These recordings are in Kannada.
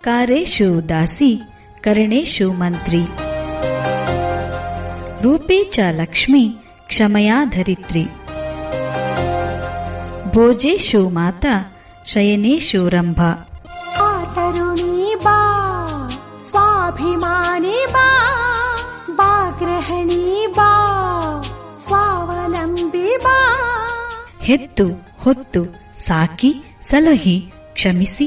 ಕಾರೇಶು ದಾಸಿ ಕರಣೇಶು ಮಂತ್ರಿ ರೂಪೇ ಚ ಲಕ್ಷ್ಮಿ ಕ್ಷಮಯಾ ಧರಿತ್ರಿ ಭೋಜೇಶು ಮಾತಾ ಶಯನೇಶು ರಂಭಾ तरुणी बा स्वाभिमानी बा बा गृहिणी बा स्वावलम्बी बा ಹೆತ್ತು ಹೊತ್ತು ಸಾಕಿ ಸಲಹಿ ಕ್ಷಮಿಸಿ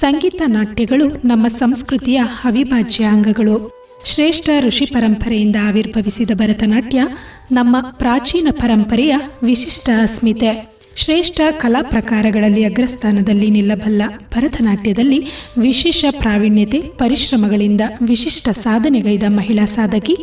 ಸಂಗೀತ ನಾಟ್ಯಗಳು ನಮ್ಮ ಸಂಸ್ಕೃತಿಯ ಅವಿಭಾಜ್ಯ ಅಂಗಗಳು. ಶ್ರೇಷ್ಠ ಋಷಿ ಪರಂಪರೆಯಿಂದ ಆವಿರ್ಭವಿಸಿದ ಭರತನಾಟ್ಯ ನಮ್ಮ ಪ್ರಾಚೀನ ಪರಂಪರೆಯ ವಿಶಿಷ್ಟ ಅಸ್ಮಿತೆ. ಶ್ರೇಷ್ಠ ಕಲಾ ಪ್ರಕಾರಗಳಲ್ಲಿ ಅಗ್ರಸ್ಥಾನದಲ್ಲಿ ನಿಲ್ಲಬಲ್ಲ ಭರತನಾಟ್ಯದಲ್ಲಿ ವಿಶೇಷ ಪ್ರಾವೀಣ್ಯತೆ, ಪರಿಶ್ರಮಗಳಿಂದ ವಿಶಿಷ್ಟ ಸಾಧನೆಗೈದ ಮಹಿಳಾ ಸಾಧಕಿ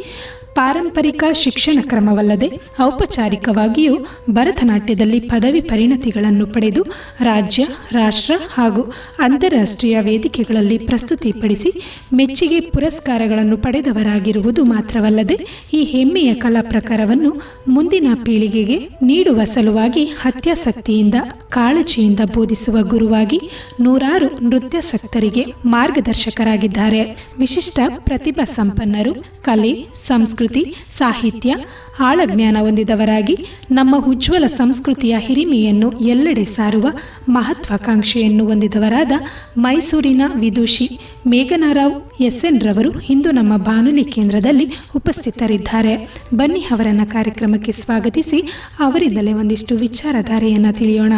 ಪಾರಂಪರಿಕ ಶಿಕ್ಷಣ ಕ್ರಮವಲ್ಲದೆ ಔಪಚಾರಿಕವಾಗಿಯೂ ಭರತನಾಟ್ಯದಲ್ಲಿ ಪದವಿ ಪರಿಣತಿಗಳನ್ನು ಪಡೆದು ರಾಜ್ಯ, ರಾಷ್ಟ್ರ ಹಾಗೂ ಅಂತಾರಾಷ್ಟ್ರೀಯ ವೇದಿಕೆಗಳಲ್ಲಿ ಪ್ರಸ್ತುತಿಪಡಿಸಿ ಮೆಚ್ಚುಗೆ ಪುರಸ್ಕಾರಗಳನ್ನು ಪಡೆದವರಾಗಿರುವುದು ಮಾತ್ರವಲ್ಲದೆ ಈ ಹೆಮ್ಮೆಯ ಕಲಾ ಪ್ರಕಾರವನ್ನು ಮುಂದಿನ ಪೀಳಿಗೆಗೆ ನೀಡುವ ಸಲುವಾಗಿ ಹತ್ಯಾಸಕ್ತಿಯಿಂದ, ಕಾಳಜಿಯಿಂದ ಬೋಧಿಸುವ ಗುರುವಾಗಿ ನೂರಾರು ನೃತ್ಯಾಸಕ್ತರಿಗೆ ಮಾರ್ಗದರ್ಶಕರಾಗಿದ್ದಾರೆ. ವಿಶಿಷ್ಟ ಪ್ರತಿಭಾ ಸಂಪನ್ನರು, ಕಲೆ, ಸಂಸ್ಕೃತಿ ಸಾಹಿತ್ಯ, ಆಳಜ್ಞಾನ ಹೊಂದಿದವರಾಗಿ ನಮ್ಮ ಉಜ್ವಲ ಸಂಸ್ಕೃತಿಯ ಹಿರಿಮೆಯನ್ನು ಎಲ್ಲೆಡೆ ಸಾರುವ ಮಹತ್ವಾಕಾಂಕ್ಷೆಯನ್ನು ಹೊಂದಿದವರಾದ ಮೈಸೂರಿನ ವಿದುಷಿ ಮೇಘನಾರಾವ್ ಎಸ್ ಎನ್ ರವರು ಇಂದು ನಮ್ಮ ಬಾನುಲಿ ಕೇಂದ್ರದಲ್ಲಿ ಉಪಸ್ಥಿತರಿದ್ದಾರೆ. ಬನ್ನಿ ಅವರನ್ನು ಕಾರ್ಯಕ್ರಮಕ್ಕೆ ಸ್ವಾಗತಿಸಿ, ಅವರಿಂದಲೇ ಒಂದಿಷ್ಟು ವಿಚಾರಧಾರೆಯನ್ನು ತಿಳಿಯೋಣ.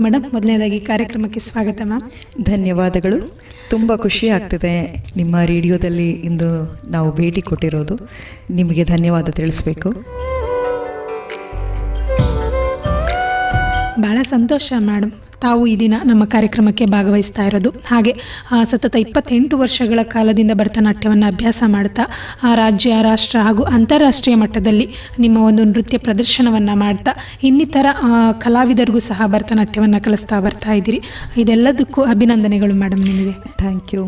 ಮೇಡಮ್ ಮೊದಲನೇದಾಗಿ ಕಾರ್ಯಕ್ರಮಕ್ಕೆ ಸ್ವಾಗತ, ಮ್ಯಾಮ್. ಧನ್ಯವಾದಗಳು. ತುಂಬ ಖುಷಿ ಆಗ್ತಿದೆ ನಿಮ್ಮ ರೇಡಿಯೋದಲ್ಲಿ ಇಂದು ನಾವು ಭೇಟಿ ಕೊಟ್ಟಿರೋದು. ನಿಮಗೆ ಧನ್ಯವಾದ ತಿಳಿಸ್ಬೇಕು. ಭಾಳ ಸಂತೋಷ ಮೇಡಮ್ ತಾವು ಈ ದಿನ ನಮ್ಮ ಕಾರ್ಯಕ್ರಮಕ್ಕೆ ಭಾಗವಹಿಸ್ತಾ ಇರೋದು. ಹಾಗೆ ಸತತ ಇಪ್ಪತ್ತೆಂಟು ವರ್ಷಗಳ ಕಾಲದಿಂದ ಭರತನಾಟ್ಯವನ್ನು ಅಭ್ಯಾಸ ಮಾಡ್ತಾ ಆ, ರಾಜ್ಯ ರಾಷ್ಟ್ರ ಹಾಗೂ ಅಂತಾರಾಷ್ಟ್ರೀಯ ಮಟ್ಟದಲ್ಲಿ ನಿಮ್ಮ ಒಂದು ನೃತ್ಯ ಪ್ರದರ್ಶನವನ್ನು ಮಾಡ್ತಾ ಇನ್ನಿತರ ಕಲಾವಿದರಿಗೂ ಸಹ ಭರತನಾಟ್ಯವನ್ನು ಕಲಿಸ್ತಾ ಬರ್ತಾ ಇದ್ದೀರಿ. ಇದೆಲ್ಲದಕ್ಕೂ ಅಭಿನಂದನೆಗಳು ಮೇಡಮ್ ನಿಮಗೆ. ಥ್ಯಾಂಕ್ ಯು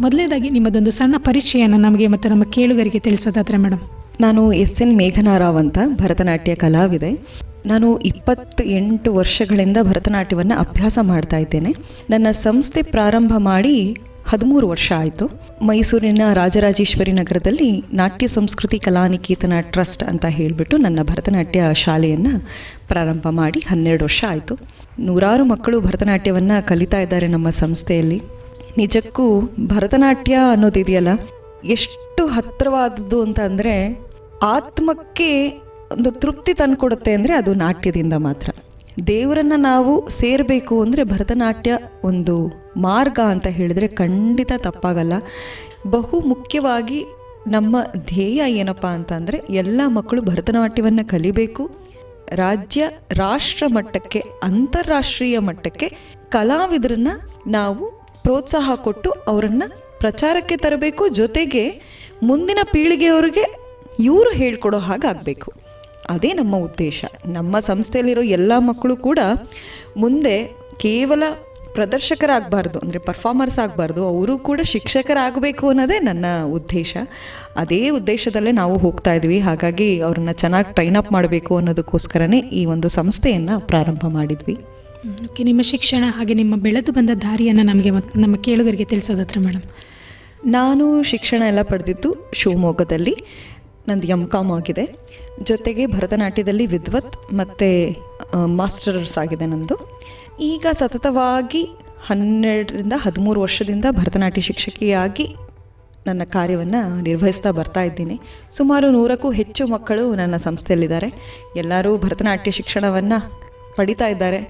ಮೊದಲನೇದಾಗಿ ನಿಮ್ಮದೊಂದು ಸಣ್ಣ ಪರಿಚಯನ ನಮಗೆ ಮತ್ತು ನಮ್ಮ ಕೇಳುಗರಿಗೆ ತಿಳಿಸೋದಾದರೆ ಮೇಡಮ್ ನಾನು ಎಸ್ ಎನ್ ಮೇಘನಾರಾವ್ ಅಂತ ಭರತನಾಟ್ಯ ಕಲಾವಿದೆ. ನಾನು ಇಪ್ಪತ್ತ ಎಂಟು ವರ್ಷಗಳಿಂದ ಭರತನಾಟ್ಯವನ್ನು ಅಭ್ಯಾಸ ಮಾಡ್ತಾ ಇದ್ದೇನೆ. ನನ್ನ ಸಂಸ್ಥೆ ಪ್ರಾರಂಭ ಮಾಡಿ ಹದಿಮೂರು ವರ್ಷ ಆಯಿತು. ಮೈಸೂರಿನ ರಾಜರಾಜೇಶ್ವರಿ ನಗರದಲ್ಲಿ ನಾಟ್ಯ ಸಂಸ್ಕೃತಿ ಕಲಾನಿಕೇತನ ಟ್ರಸ್ಟ್ ಅಂತ ಹೇಳಿಬಿಟ್ಟು ನನ್ನ ಭರತನಾಟ್ಯ ಶಾಲೆಯನ್ನು ಪ್ರಾರಂಭ ಮಾಡಿ ಹನ್ನೆರಡು ವರ್ಷ ಆಯಿತು. ನೂರಾರು ಮಕ್ಕಳು ಭರತನಾಟ್ಯವನ್ನು ಕಲಿತಾ ಇದ್ದಾರೆ ನಮ್ಮ ಸಂಸ್ಥೆಯಲ್ಲಿ. ನಿಜಕ್ಕೂ ಭರತನಾಟ್ಯ ಅನ್ನೋದಿದೆಯಲ್ಲ? ಎಷ್ಟು ಹತ್ತಿರವಾದದ್ದು ಅಂತ ಅಂದರೆ ಆತ್ಮಕ್ಕೆ ಒಂದು ತೃಪ್ತಿ ತಂದುಕೊಡುತ್ತೆ ಅಂದರೆ ಅದು ನಾಟ್ಯದಿಂದ ಮಾತ್ರ. ದೇವರನ್ನು ನಾವು ಸೇರಬೇಕು ಅಂದರೆ ಭರತನಾಟ್ಯ ಒಂದು ಮಾರ್ಗ ಅಂತ ಹೇಳಿದರೆ ಖಂಡಿತ ತಪ್ಪಾಗಲ್ಲ. ಬಹು ಮುಖ್ಯವಾಗಿ ನಮ್ಮ ಧ್ಯೇಯ ಏನಪ್ಪ ಅಂತಂದರೆ ಎಲ್ಲ ಮಕ್ಕಳು ಭರತನಾಟ್ಯವನ್ನು ಕಲಿಬೇಕು. ರಾಜ್ಯ, ರಾಷ್ಟ್ರ ಮಟ್ಟಕ್ಕೆ, ಅಂತಾರಾಷ್ಟ್ರೀಯ ಮಟ್ಟಕ್ಕೆ ಕಲಾವಿದರನ್ನು ನಾವು ಪ್ರೋತ್ಸಾಹ ಕೊಟ್ಟು ಅವರನ್ನು ಪ್ರಚಾರಕ್ಕೆ ತರಬೇಕು. ಜೊತೆಗೆ ಮುಂದಿನ ಪೀಳಿಗೆಯವರಿಗೆ ಇವರು ಹೇಳ್ಕೊಡೋ ಹಾಗಾಗಬೇಕು. ಅದೇ ನಮ್ಮ ಉದ್ದೇಶ. ನಮ್ಮ ಸಂಸ್ಥೆಯಲ್ಲಿರೋ ಎಲ್ಲ ಮಕ್ಕಳು ಕೂಡ ಮುಂದೆ ಕೇವಲ ಪ್ರದರ್ಶಕರಾಗಬಾರ್ದು ಅಂದರೆ ಪರ್ಫಾರ್ಮರ್ಸ್ ಆಗಬಾರ್ದು ಅವರು ಕೂಡ ಶಿಕ್ಷಕರಾಗಬೇಕು ಅನ್ನೋದೇ ನನ್ನ ಉದ್ದೇಶ. ಅದೇ ಉದ್ದೇಶದಲ್ಲೇ ನಾವು ಹೋಗ್ತಾ ಇದ್ವಿ. ಹಾಗಾಗಿ ಅವ್ರನ್ನ ಚೆನ್ನಾಗಿ ಟ್ರೈನ್ ಅಪ್ ಮಾಡಬೇಕು ಅನ್ನೋದಕ್ಕೋಸ್ಕರನೇ ಈ ಒಂದು ಸಂಸ್ಥೆಯನ್ನು ಪ್ರಾರಂಭ ಮಾಡಿದ್ವಿ. ಓಕೆ ನಿಮ್ಮ ಶಿಕ್ಷಣ ಹಾಗೆ ನಿಮ್ಮ ಬೆಳೆದು ಬಂದ ದಾರಿಯನ್ನು ನಮಗೆ ನಮ್ಮ ಕೇಳುಗರಿಗೆ ತಿಳಿಸೋದತ್ರ ಮೇಡಮ್. ನಾನು ಶಿಕ್ಷಣ ಎಲ್ಲ ಪಡೆದಿದ್ದು ಶಿವಮೊಗ್ಗದಲ್ಲಿ. ನಂದು ಎಂ ಕಾಮ್ ಆಗಿದೆ. ಜೊತೆಗೆ ಭರತನಾಟ್ಯದಲ್ಲಿ ವಿದ್ವತ್ ಮತ್ತು ಮಾಸ್ಟರ್ಸ್ ಆಗಿದೆ ನಂದು. ಈಗ ಸತತವಾಗಿ ಹನ್ನೆರಡರಿಂದ ಹದಿಮೂರು ವರ್ಷದಿಂದ ಭರತನಾಟ್ಯ ಶಿಕ್ಷಕಿಯಾಗಿ ನನ್ನ ಕಾರ್ಯವನ್ನು ನಿರ್ವಹಿಸ್ತಾ ಬರ್ತಾ ಇದ್ದೀನಿ. ಸುಮಾರು ನೂರಕ್ಕೂ ಹೆಚ್ಚು ಮಕ್ಕಳು ನನ್ನ ಸಂಸ್ಥೆಯಲ್ಲಿದ್ದಾರೆ. ಎಲ್ಲರೂ ಭರತನಾಟ್ಯ ಶಿಕ್ಷಣವನ್ನು ಪಡಿತಾ ಇದ್ದಾರೆ.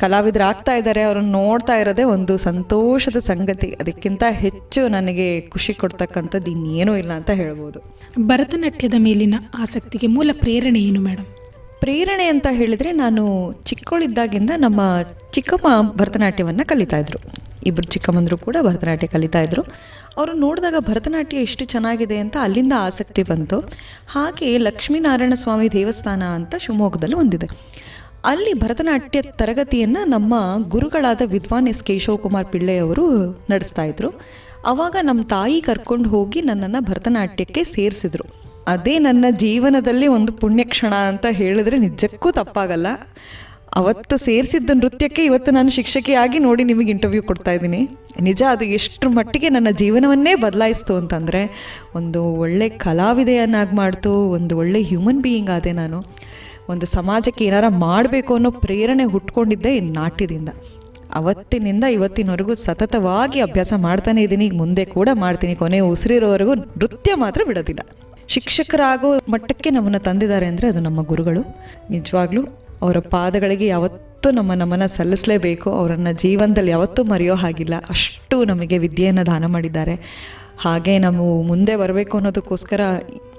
ಕಲಾವಿದರಾಗ್ತಾ ಇದ್ದಾರೆ ಅವ್ರನ್ನ ನೋಡ್ತಾ ಇರೋದೇ ಒಂದು ಸಂತೋಷದ ಸಂಗತಿ. ಅದಕ್ಕಿಂತ ಹೆಚ್ಚು ನನಗೆ ಖುಷಿ ಕೊಡ್ತಕ್ಕಂಥದ್ದು ಇನ್ನೇನೂ ಇಲ್ಲ ಅಂತ ಹೇಳ್ಬೋದು. ಭರತನಾಟ್ಯದ ಮೇಲಿನ ಆಸಕ್ತಿಗೆ ಮೂಲ ಪ್ರೇರಣೆ ಏನು ಮೇಡಮ್ ಪ್ರೇರಣೆ ಅಂತ ಹೇಳಿದರೆ ನಾನು ಚಿಕ್ಕವಳಿದ್ದಾಗಿಂದ ನಮ್ಮ ಚಿಕ್ಕಮ್ಮ ಭರತನಾಟ್ಯವನ್ನು ಕಲಿತಾ ಇದ್ರು. ಇಬ್ಬರು ಚಿಕ್ಕಮ್ಮಂದರು ಕೂಡ ಭರತನಾಟ್ಯ ಕಲಿತಾ ಇದ್ರು. ಅವರು ನೋಡಿದಾಗ ಭರತನಾಟ್ಯ ಎಷ್ಟು ಚೆನ್ನಾಗಿದೆ ಅಂತ ಅಲ್ಲಿಂದ ಆಸಕ್ತಿ ಬಂತು. ಹಾಗೆ ಲಕ್ಷ್ಮೀನಾರಾಯಣ ಸ್ವಾಮಿ ದೇವಸ್ಥಾನ ಅಂತ ಶಿವಮೊಗ್ಗದಲ್ಲಿ ಒಂದಿದೆ. ಅಲ್ಲಿ ಭರತನಾಟ್ಯ ತರಗತಿಯನ್ನು ನಮ್ಮ ಗುರುಗಳಾದ ವಿದ್ವಾನ್ ಎಸ್ ಕೇಶವಕುಮಾರ್ ಪಿಳ್ಳೆ ಅವರು ನಡೆಸ್ತಾ ಇದ್ರು. ಅವಾಗ ನಮ್ಮ ತಾಯಿ ಕರ್ಕೊಂಡು ಹೋಗಿ ನನ್ನನ್ನು ಭರತನಾಟ್ಯಕ್ಕೆ ಸೇರಿಸಿದ್ರು. ಅದೇ ನನ್ನ ಜೀವನದಲ್ಲಿ ಒಂದು ಪುಣ್ಯಕ್ಷಣ ಅಂತ ಹೇಳಿದ್ರೆ ನಿಜಕ್ಕೂ ತಪ್ಪಾಗಲ್ಲ. ಅವತ್ತು ಸೇರಿಸಿದ್ದ ನೃತ್ಯಕ್ಕೆ ಇವತ್ತು ನಾನು ಶಿಕ್ಷಕಿಯಾಗಿ ನೋಡಿ ನಿಮಗೆ ಇಂಟರ್ವ್ಯೂ ಕೊಡ್ತಾ ಇದ್ದೀನಿ. ನಿಜ ಅದು ಎಷ್ಟರ ಮಟ್ಟಿಗೆ ನನ್ನ ಜೀವನವನ್ನೇ ಬದಲಾಯಿಸ್ತು ಅಂತಂದರೆ, ಒಂದು ಒಳ್ಳೆ ಕಲಾವಿದೆಯನ್ನಾಗಿ ಮಾಡ್ತು, ಒಂದು ಒಳ್ಳೆ ಹ್ಯೂಮನ್ ಬೀಯಿಂಗ್ ಆದೆ ನಾನು. ಒಂದು ಸಮಾಜಕ್ಕೆ ಏನಾರ ಮಾಡಬೇಕು ಅನ್ನೋ ಪ್ರೇರಣೆ ಹುಟ್ಕೊಂಡಿದ್ದೆ ಈ ನಾಟ್ಯದಿಂದ. ಅವತ್ತಿನಿಂದ ಇವತ್ತಿನವರೆಗೂ ಸತತವಾಗಿ ಅಭ್ಯಾಸ ಮಾಡ್ತಾನೆ ಇದ್ದೀನಿ. ಮುಂದೆ ಕೂಡ ಮಾಡ್ತೀನಿ. ಕೊನೆ ಉಸಿರಿರೋವರೆಗೂ ನೃತ್ಯ ಮಾತ್ರ ಬಿಡೋದಿಲ್ಲ. ಶಿಕ್ಷಕರಾಗೋ ಮಟ್ಟಕ್ಕೆ ನಮ್ಮನ್ನು ತಂದಿದ್ದಾರೆ ಅಂದರೆ ಅದು ನಮ್ಮ ಗುರುಗಳು. ನಿಜವಾಗ್ಲೂ ಅವರ ಪಾದಗಳಿಗೆ ಯಾವತ್ತೂ ನಮ್ಮ ನಮನ ಸಲ್ಲಿಸಲೇಬೇಕು. ಅವರನ್ನು ಜೀವನದಲ್ಲಿ ಯಾವತ್ತೂ ಮರೆಯೋ ಹಾಗಿಲ್ಲ. ಅಷ್ಟು ನಮಗೆ ವಿದ್ಯೆಯನ್ನು ದಾನ ಮಾಡಿದ್ದಾರೆ. ಹಾಗೆ ನಾವು ಮುಂದೆ ಬರಬೇಕು ಅನ್ನೋದಕ್ಕೋಸ್ಕರ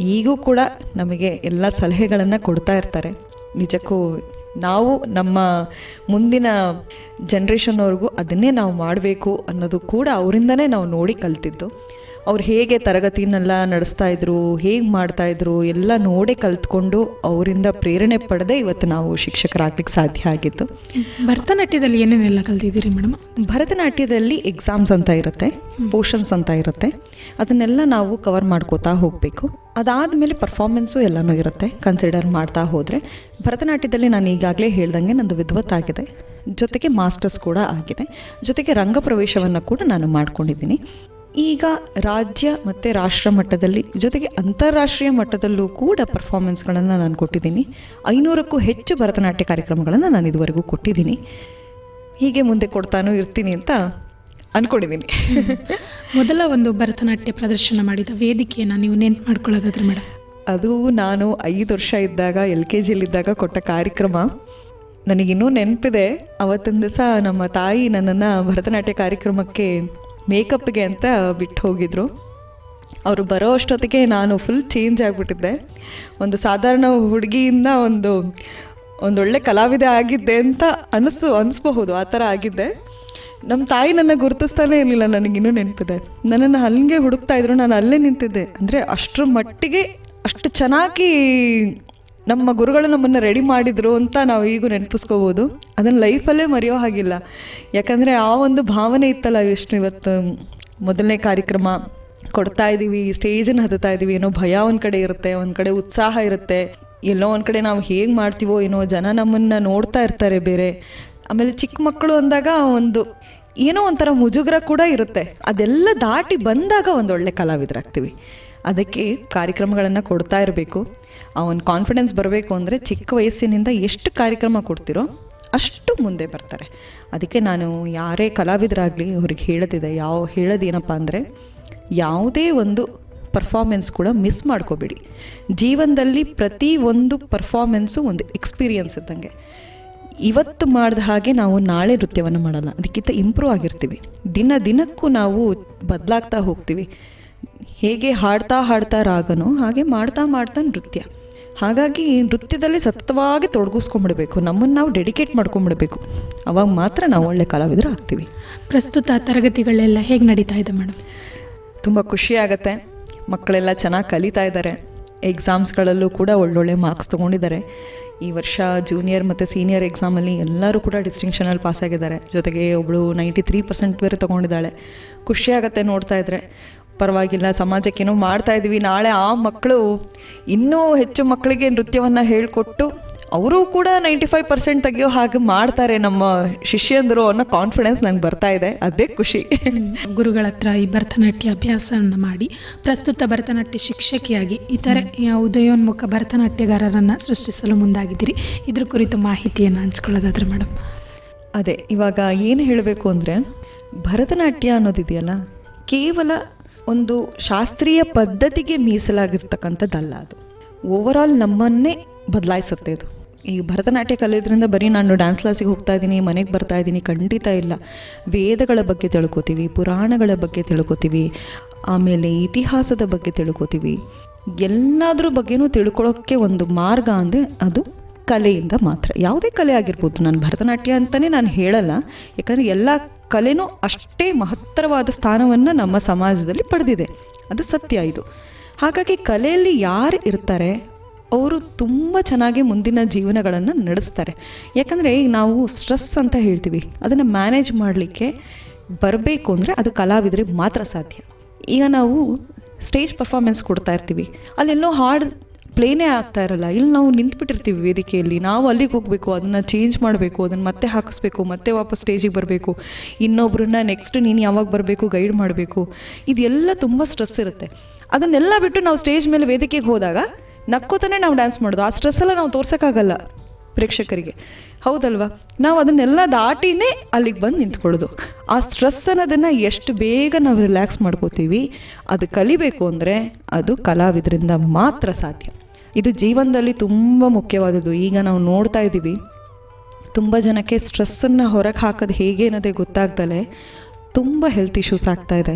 ಈಗೂ ಕೂಡ ನಮಗೆ ಎಲ್ಲ ಸಲಹೆಗಳನ್ನು ಕೊಡ್ತಾ ಇರ್ತಾರೆ. ನಿಜಕ್ಕೂ ನಾವು ನಮ್ಮ ಮುಂದಿನ ಜನ್ರೇಷನ್ನವ್ರಿಗೂ ಅದನ್ನೇ ನಾವು ಮಾಡಬೇಕು ಅನ್ನೋದು ಕೂಡ ಅವರಿಂದನೇ ನಾವು ನೋಡಿ ಕಲ್ತಿದ್ದು. ಅವ್ರು ಹೇಗೆ ತರಗತಿನೆಲ್ಲ ನಡೆಸ್ತಾ ಇದ್ರು ಹೇಗೆ ಮಾಡ್ತಾ ಇದ್ರು ಎಲ್ಲ ನೋಡಿ ಕಲ್ತ್ಕೊಂಡು ಅವರಿಂದ ಪ್ರೇರಣೆ ಪಡೆದೇ ಇವತ್ತು ನಾವು ಶಿಕ್ಷಕರಾಗ್ಲಿಕ್ಕೆ ಸಾಧ್ಯ ಆಗಿತ್ತು. ಭರತನಾಟ್ಯದಲ್ಲಿ ಏನೇನೆಲ್ಲ ಕಲ್ತಿದ್ದೀರಿ ಮೇಡಮ್? ಭರತನಾಟ್ಯದಲ್ಲಿ ಎಕ್ಸಾಮ್ಸ್ ಅಂತ ಇರುತ್ತೆ ಪೋರ್ಷನ್ಸ್ ಅಂತ ಇರುತ್ತೆ. ಅದನ್ನೆಲ್ಲ ನಾವು ಕವರ್ ಮಾಡ್ಕೋತಾ ಹೋಗಬೇಕು. ಅದಾದ ಮೇಲೆ ಪರ್ಫಾರ್ಮೆನ್ಸು ಎಲ್ಲನೂ ಇರುತ್ತೆ ಕನ್ಸಿಡರ್ ಮಾಡ್ತಾ ಹೋದರೆ. ಭರತನಾಟ್ಯದಲ್ಲಿ ನಾನು ಈಗಾಗಲೇ ಹೇಳ್ದಂಗೆ ನಂದು ವಿದ್ವತ್ ಆಗಿದೆ. ಜೊತೆಗೆ ಮಾಸ್ಟರ್ಸ್ ಕೂಡ ಆಗಿದೆ. ಜೊತೆಗೆ ರಂಗಪ್ರವೇಶವನ್ನು ಕೂಡ ನಾನು ಮಾಡ್ಕೊಂಡಿದ್ದೀನಿ. ಈಗ ರಾಜ್ಯ ಮತ್ತು ರಾಷ್ಟ್ರ ಮಟ್ಟದಲ್ಲಿ ಜೊತೆಗೆ ಅಂತಾರಾಷ್ಟ್ರೀಯ ಮಟ್ಟದಲ್ಲೂ ಕೂಡ ಪರ್ಫಾರ್ಮೆನ್ಸ್ಗಳನ್ನು ನಾನು ಕೊಟ್ಟಿದ್ದೀನಿ. ಐನೂರಕ್ಕೂ ಹೆಚ್ಚು ಭರತನಾಟ್ಯ ಕಾರ್ಯಕ್ರಮಗಳನ್ನು ನಾನು ಇದುವರೆಗೂ ಕೊಟ್ಟಿದ್ದೀನಿ. ಹೀಗೆ ಮುಂದೆ ಕೊಡ್ತಾನೂ ಇರ್ತೀನಿ ಅಂತ ಅಂದ್ಕೊಂಡಿದ್ದೀನಿ ಮೊದಲ ಒಂದು ಭರತನಾಟ್ಯ ಪ್ರದರ್ಶನ ಮಾಡಿದ ವೇದಿಕೆಯನ್ನು ನೀವು ನೆನ್ಪು ಮಾಡ್ಕೊಳ್ಳೋದಾದ್ರೆ ಮೇಡಮ್ ಅದು ನಾನು ಐದು ವರ್ಷ ಇದ್ದಾಗ ಎಲ್ ಕೆ ಜಿಯಲ್ಲಿದ್ದಾಗ ಕೊಟ್ಟ ಕಾರ್ಯಕ್ರಮ. ನನಗಿನ್ನೂ ನೆನಪಿದೆ. ಅವತ್ತಿನ ದಿವಸ ನಮ್ಮ ತಾಯಿ ನನ್ನನ್ನು ಭರತನಾಟ್ಯ ಕಾರ್ಯಕ್ರಮಕ್ಕೆ ಮೇಕಪ್ಗೆ ಅಂತ ಬಿಟ್ಟು ಹೋಗಿದ್ರು. ಅವರು ಬರೋ ಅಷ್ಟೊತ್ತಿಗೆ ನಾನು ಫುಲ್ ಚೇಂಜ್ ಆಗಿಬಿಟ್ಟಿದ್ದೆ. ಒಂದು ಸಾಧಾರಣ ಹುಡುಗಿಯಿಂದ ಒಂದು ಒಂದೊಳ್ಳೆ ಕಲಾವಿದೆ ಆಗಿದ್ದೆ ಅಂತ ಅನಿಸ್ತು ಅನಿಸ್ಬಹುದು, ಆ ಥರ ಆಗಿದ್ದೆ. ನಮ್ಮ ತಾಯಿ ನನ್ನ ಗುರುತಿಸ್ತಾನೇ ಇರಲಿಲ್ಲ ನನಗಿನ್ನೂ ನೆನಪಿದೆ. ನನ್ನನ್ನು ಹಂಗೆ ಹುಡುಕ್ತಾ ಇದ್ರು, ನಾನು ಅಲ್ಲೇ ನಿಂತಿದ್ದೆ. ಅಂದರೆ ಅಷ್ಟರ ಮಟ್ಟಿಗೆ ಅಷ್ಟು ಚೆನ್ನಾಗಿ ನಮ್ಮ ಗುರುಗಳು ನಮ್ಮನ್ನು ರೆಡಿ ಮಾಡಿದ್ರು ಅಂತ ನಾವು ಈಗ ನೆನಪಿಸ್ಕೋಬೋದು. ಅದನ್ನು ಲೈಫಲ್ಲೇ ಮರೆಯೋ ಹಾಗಿಲ್ಲ. ಯಾಕಂದರೆ ಆ ಒಂದು ಭಾವನೆ ಇತ್ತಲ್ಲ ಎಷ್ಟು ಇವತ್ತು ಮೊದಲನೇ ಕಾರ್ಯಕ್ರಮ ಕೊಡ್ತಾ ಇದ್ದೀವಿ ಸ್ಟೇಜನ್ನು ಹತ್ತುತ್ತಾ ಇದ್ದೀವಿ ಏನೋ ಭಯ ಒಂದು ಕಡೆ ಇರುತ್ತೆ, ಒಂದು ಕಡೆ ಉತ್ಸಾಹ ಇರುತ್ತೆ. ಎಲ್ಲೋ ಒಂದು ಕಡೆ ನಾವು ಹೇಗೆ ಮಾಡ್ತೀವೋ ಏನೋ ಜನ ನಮ್ಮನ್ನು ನೋಡ್ತಾ ಇರ್ತಾರೆ ಬೇರೆ. ಆಮೇಲೆ ಚಿಕ್ಕ ಮಕ್ಕಳು ಅಂದಾಗ ಒಂದು ಏನೋ ಒಂಥರ ಮುಜುಗರ ಕೂಡ ಇರುತ್ತೆ. ಅದೆಲ್ಲ ದಾಟಿ ಬಂದಾಗ ಒಂದು ಒಳ್ಳೆ ಕಲಾವಿದರಾಗ್ತೀವಿ. ಅದಕ್ಕೆ ಕಾರ್ಯಕ್ರಮಗಳನ್ನು ಕೊಡ್ತಾ ಇರಬೇಕು. ಅವನ ಕಾನ್ಫಿಡೆನ್ಸ್ ಬರಬೇಕು ಅಂದರೆ ಚಿಕ್ಕ ವಯಸ್ಸಿನಿಂದ ಎಷ್ಟು ಕಾರ್ಯಕ್ರಮ ಕೊಡ್ತಿರೋ ಅಷ್ಟು ಮುಂದೆ ಬರ್ತಾರೆ. ಅದಕ್ಕೆ ನಾನು ಯಾರೇ ಕಲಾವಿದರಾಗಲಿ ಅವ್ರಿಗೆ ಹೇಳೋದಿದೆ, ಯಾವ ಹೇಳೋದೇನಪ್ಪ ಅಂದರೆ ಯಾವುದೇ ಒಂದು ಪರ್ಫಾರ್ಮೆನ್ಸ್ ಕೂಡ ಮಿಸ್ ಮಾಡ್ಕೋಬೇಡಿ. ಜೀವನದಲ್ಲಿ ಪ್ರತಿ ಒಂದು ಪರ್ಫಾರ್ಮೆನ್ಸು ಒಂದು ಎಕ್ಸ್ಪೀರಿಯನ್ಸ್ ಇದ್ದಂಗೆ. ಇವತ್ತು ಮಾಡಿದ ಹಾಗೆ ನಾವು ನಾಳೆ ನೃತ್ಯವನ್ನು ಮಾಡಲ್ಲ. ಅದಕ್ಕಿಂತ ಇಂಪ್ರೂವ್ ಆಗಿರ್ತೀವಿ. ದಿನ ದಿನಕ್ಕೂ ನಾವು ಬದಲಾಗ್ತಾ ಹೋಗ್ತೀವಿ. ಹೇಗೆ ಹಾಡ್ತಾ ಹಾಡ್ತಾ ರಾಗನೋ ಹಾಗೆ ಮಾಡ್ತಾ ಮಾಡ್ತಾ ನೃತ್ಯ. ಹಾಗಾಗಿ ನೃತ್ಯದಲ್ಲಿ ಸತತವಾಗಿ ತೊಡಗಿಸ್ಕೊಂಡ್ಬಿಡ್ಬೇಕು. ನಮ್ಮನ್ನು ನಾವು ಡೆಡಿಕೇಟ್ ಮಾಡ್ಕೊಂಡ್ಬಿಡ್ಬೇಕು. ಅವಾಗ ಮಾತ್ರ ನಾವು ಒಳ್ಳೆ ಕಲಾವಿದರು ಆಗ್ತೀವಿ. ಪ್ರಸ್ತುತ ತರಗತಿಗಳೆಲ್ಲ ಹೇಗೆ ನಡೀತಾ ಇದೆ ಮೇಡಮ್ ತುಂಬ ಖುಷಿ ಆಗುತ್ತೆ. ಮಕ್ಕಳೆಲ್ಲ ಚೆನ್ನಾಗಿ ಕಲಿತಾ ಇದ್ದಾರೆ. ಎಕ್ಸಾಮ್ಸ್ಗಳಲ್ಲೂ ಕೂಡ ಒಳ್ಳೊಳ್ಳೆ ಮಾರ್ಕ್ಸ್ ತೊಗೊಂಡಿದ್ದಾರೆ. ಈ ವರ್ಷ ಜೂನಿಯರ್ ಮತ್ತು ಸೀನಿಯರ್ ಎಕ್ಸಾಮಲ್ಲಿ ಎಲ್ಲರೂ ಕೂಡ ಡಿಸ್ಟಿಂಕ್ಷನಲ್ಲಿ ಪಾಸ್ ಆಗಿದ್ದಾರೆ ಜೊತೆಗೆ ಒಬ್ಬಳು ನೈಂಟಿ ತ್ರೀ ಪರ್ಸೆಂಟ್ ಬೇರೆ ತೊಗೊಂಡಿದ್ದಾಳೆ. ಖುಷಿಯಾಗತ್ತೆ ನೋಡ್ತಾ ಇದ್ರೆ. ಪರವಾಗಿಲ್ಲ ಸಮಾಜಕ್ಕೇನೋ ಮಾಡ್ತಾ ಇದ್ದೀವಿ ನಾಳೆ ಆ ಮಕ್ಕಳು ಇನ್ನೂ ಹೆಚ್ಚು ಮಕ್ಕಳಿಗೆ ನೃತ್ಯವನ್ನು ಹೇಳಿಕೊಟ್ಟು ಅವರು ಕೂಡ ನೈಂಟಿ ಫೈವ್ ಪರ್ಸೆಂಟ್ ತೆಗಿಯೋ ಹಾಗೆ ಮಾಡ್ತಾರೆ ನಮ್ಮ ಶಿಷ್ಯಂದರು ಅನ್ನೋ ಕಾನ್ಫಿಡೆನ್ಸ್ ನಂಗೆ ಬರ್ತಾ ಇದೆ. ಅದೇ ಖುಷಿ. ಗುರುಗಳ ಹತ್ರ ಈ ಭರತನಾಟ್ಯ ಅಭ್ಯಾಸವನ್ನು ಮಾಡಿ ಪ್ರಸ್ತುತ ಭರತನಾಟ್ಯ ಶಿಕ್ಷಕಿಯಾಗಿ ಇತರೆ ಉದಯೋನ್ಮುಖ ಭರತನಾಟ್ಯಗಾರರನ್ನು ಸೃಷ್ಟಿಸಲು ಮುಂದಾಗಿದ್ದೀರಿ. ಇದ್ರ ಕುರಿತು ಮಾಹಿತಿಯನ್ನು ಹಂಚ್ಕೊಳ್ಳೋದಾದ್ರೆ ಮೇಡಮ್. ಅದೇ ಇವಾಗ ಏನು ಹೇಳಬೇಕು ಅಂದರೆ ಭರತನಾಟ್ಯ ಅನ್ನೋದಿದೆಯಲ್ಲ ಕೇವಲ ಒಂದು ಶಾಸ್ತ್ರೀಯ ಪದ್ಧತಿಗೆ ಮೀಸಲಾಗಿರ್ತಕ್ಕಂಥದ್ದಲ್ಲ ಅದು. ಓವರಾಲ್ ನಮ್ಮನ್ನೇ ಬದಲಾಯಿಸುತ್ತೆ ಇದು. ಈ ಭರತನಾಟ್ಯ ಕಲಿಯೋದ್ರಿಂದ ಬರೀ ನಾನು ಡ್ಯಾನ್ಸ್ ಕ್ಲಾಸಿಗೆ ಹೋಗ್ತಾ ಇದ್ದೀನಿ, ಮನೆಗೆ ಬರ್ತಾ ಇದ್ದೀನಿ ಖಂಡಿತ ಇಲ್ಲ. ವೇದಗಳ ಬಗ್ಗೆ ತಿಳ್ಕೊತೀವಿ, ಪುರಾಣಗಳ ಬಗ್ಗೆ ತಿಳ್ಕೊತೀವಿ, ಆಮೇಲೆ ಇತಿಹಾಸದ ಬಗ್ಗೆ ತಿಳ್ಕೊತೀವಿ. ಎಲ್ಲದ್ರ ಬಗ್ಗೆನೂ ತಿಳ್ಕೊಳ್ಳೋಕ್ಕೆ ಒಂದು ಮಾರ್ಗ ಅಂದರೆ ಅದು ಕಲೆಯಿಂದ ಮಾತ್ರ. ಯಾವುದೇ ಕಲೆ ಆಗಿರ್ಬೋದು, ನಾನು ಭರತನಾಟ್ಯ ಅಂತಲೇ ನಾನು ಹೇಳಲ್ಲ. ಯಾಕಂದರೆ ಎಲ್ಲ ಕಲೆನೂ ಅಷ್ಟೇ ಮಹತ್ತರವಾದ ಸ್ಥಾನವನ್ನು ನಮ್ಮ ಸಮಾಜದಲ್ಲಿ ಪಡೆದಿದೆ. ಅದು ಸತ್ಯ ಇದು. ಹಾಗಾಗಿ ಕಲೆಯಲ್ಲಿ ಯಾರು ಇರ್ತಾರೆ, ಅವರು ತುಂಬ ಚೆನ್ನಾಗಿ ಮುಂದಿನ ಜೀವನಗಳನ್ನು ನಡೆಸ್ತಾರೆ. ಯಾಕಂದರೆ ನಾವು ಸ್ಟ್ರೆಸ್ ಅಂತ ಹೇಳ್ತೀವಿ, ಅದನ್ನು ಮ್ಯಾನೇಜ್ ಮಾಡಲಿಕ್ಕೆ ಬರಬೇಕು ಅಂದರೆ ಅದು ಕಲಾವಿದರಿಗೆ ಮಾತ್ರ ಸಾಧ್ಯ. ಈಗ ನಾವು ಸ್ಟೇಜ್ ಪರ್ಫಾರ್ಮೆನ್ಸ್ ಕೊಡ್ತಾ ಇರ್ತೀವಿ, ಅಲ್ಲೆಲ್ಲೋ ಹಾಡು ಪ್ಲೇನೇ ಆಗ್ತಾ ಇರಲ್ಲ. ಇಲ್ಲಿ ನಾವು ನಿಂತ್ಬಿಟ್ಟಿರ್ತೀವಿ ವೇದಿಕೆಯಲ್ಲಿ. ನಾವು ಅಲ್ಲಿಗೆ ಹೋಗಬೇಕು, ಅದನ್ನು ಚೇಂಜ್ ಮಾಡಬೇಕು, ಅದನ್ನು ಮತ್ತೆ ಹಾಕಿಸ್ಬೇಕು, ಮತ್ತೆ ವಾಪಸ್ ಸ್ಟೇಜಿಗೆ ಬರಬೇಕು. ಇನ್ನೊಬ್ರನ್ನ ನೆಕ್ಸ್ಟ್ ನೀನು ಯಾವಾಗ ಬರಬೇಕು ಗೈಡ್ ಮಾಡಬೇಕು. ಇದೆಲ್ಲ ತುಂಬ ಸ್ಟ್ರೆಸ್ ಇರುತ್ತೆ. ಅದನ್ನೆಲ್ಲ ಬಿಟ್ಟು ನಾವು ಸ್ಟೇಜ್ ಮೇಲೆ ವೇದಿಕೆಗೆ ಹೋದಾಗ ನಕ್ಕೋತಾನೆ ನಾವು ಡ್ಯಾನ್ಸ್ ಮಾಡೋದು. ಆ ಸ್ಟ್ರೆಸ್ ಎಲ್ಲ ನಾವು ತೋರ್ಸೋಕ್ಕಾಗಲ್ಲ ಪ್ರೇಕ್ಷಕರಿಗೆ. ಹೌದಲ್ವಾ? ನಾವು ಅದನ್ನೆಲ್ಲ ದಾಟಿನೇ ಅಲ್ಲಿಗೆ ಬಂದು ನಿಂತ್ಕೊಳ್ಳೋದು. ಆ ಸ್ಟ್ರೆಸ್ ಅನ್ನೋದನ್ನು ಎಷ್ಟು ಬೇಗ ನಾವು ರಿಲ್ಯಾಕ್ಸ್ ಮಾಡ್ಕೋತೀವಿ, ಅದು ಕಲಿಬೇಕು ಅಂದರೆ ಅದು ಕಲಾವಿದರಿಂದ ಮಾತ್ರ ಸಾಧ್ಯ. ಇದು ಜೀವನದಲ್ಲಿ ತುಂಬ ಮುಖ್ಯವಾದದ್ದು. ಈಗ ನಾವು ನೋಡ್ತಾ ಇದ್ದೀವಿ, ತುಂಬ ಜನಕ್ಕೆ ಸ್ಟ್ರೆಸ್ಸನ್ನು ಹೊರಗೆ ಹಾಕೋದು ಹೇಗೆ ಅನ್ನೋದೇ ಗೊತ್ತಾಗ್ದಲೆ ತುಂಬ ಹೆಲ್ತ್ ಇಶ್ಯೂಸ್ ಆಗ್ತಾ ಇದೆ.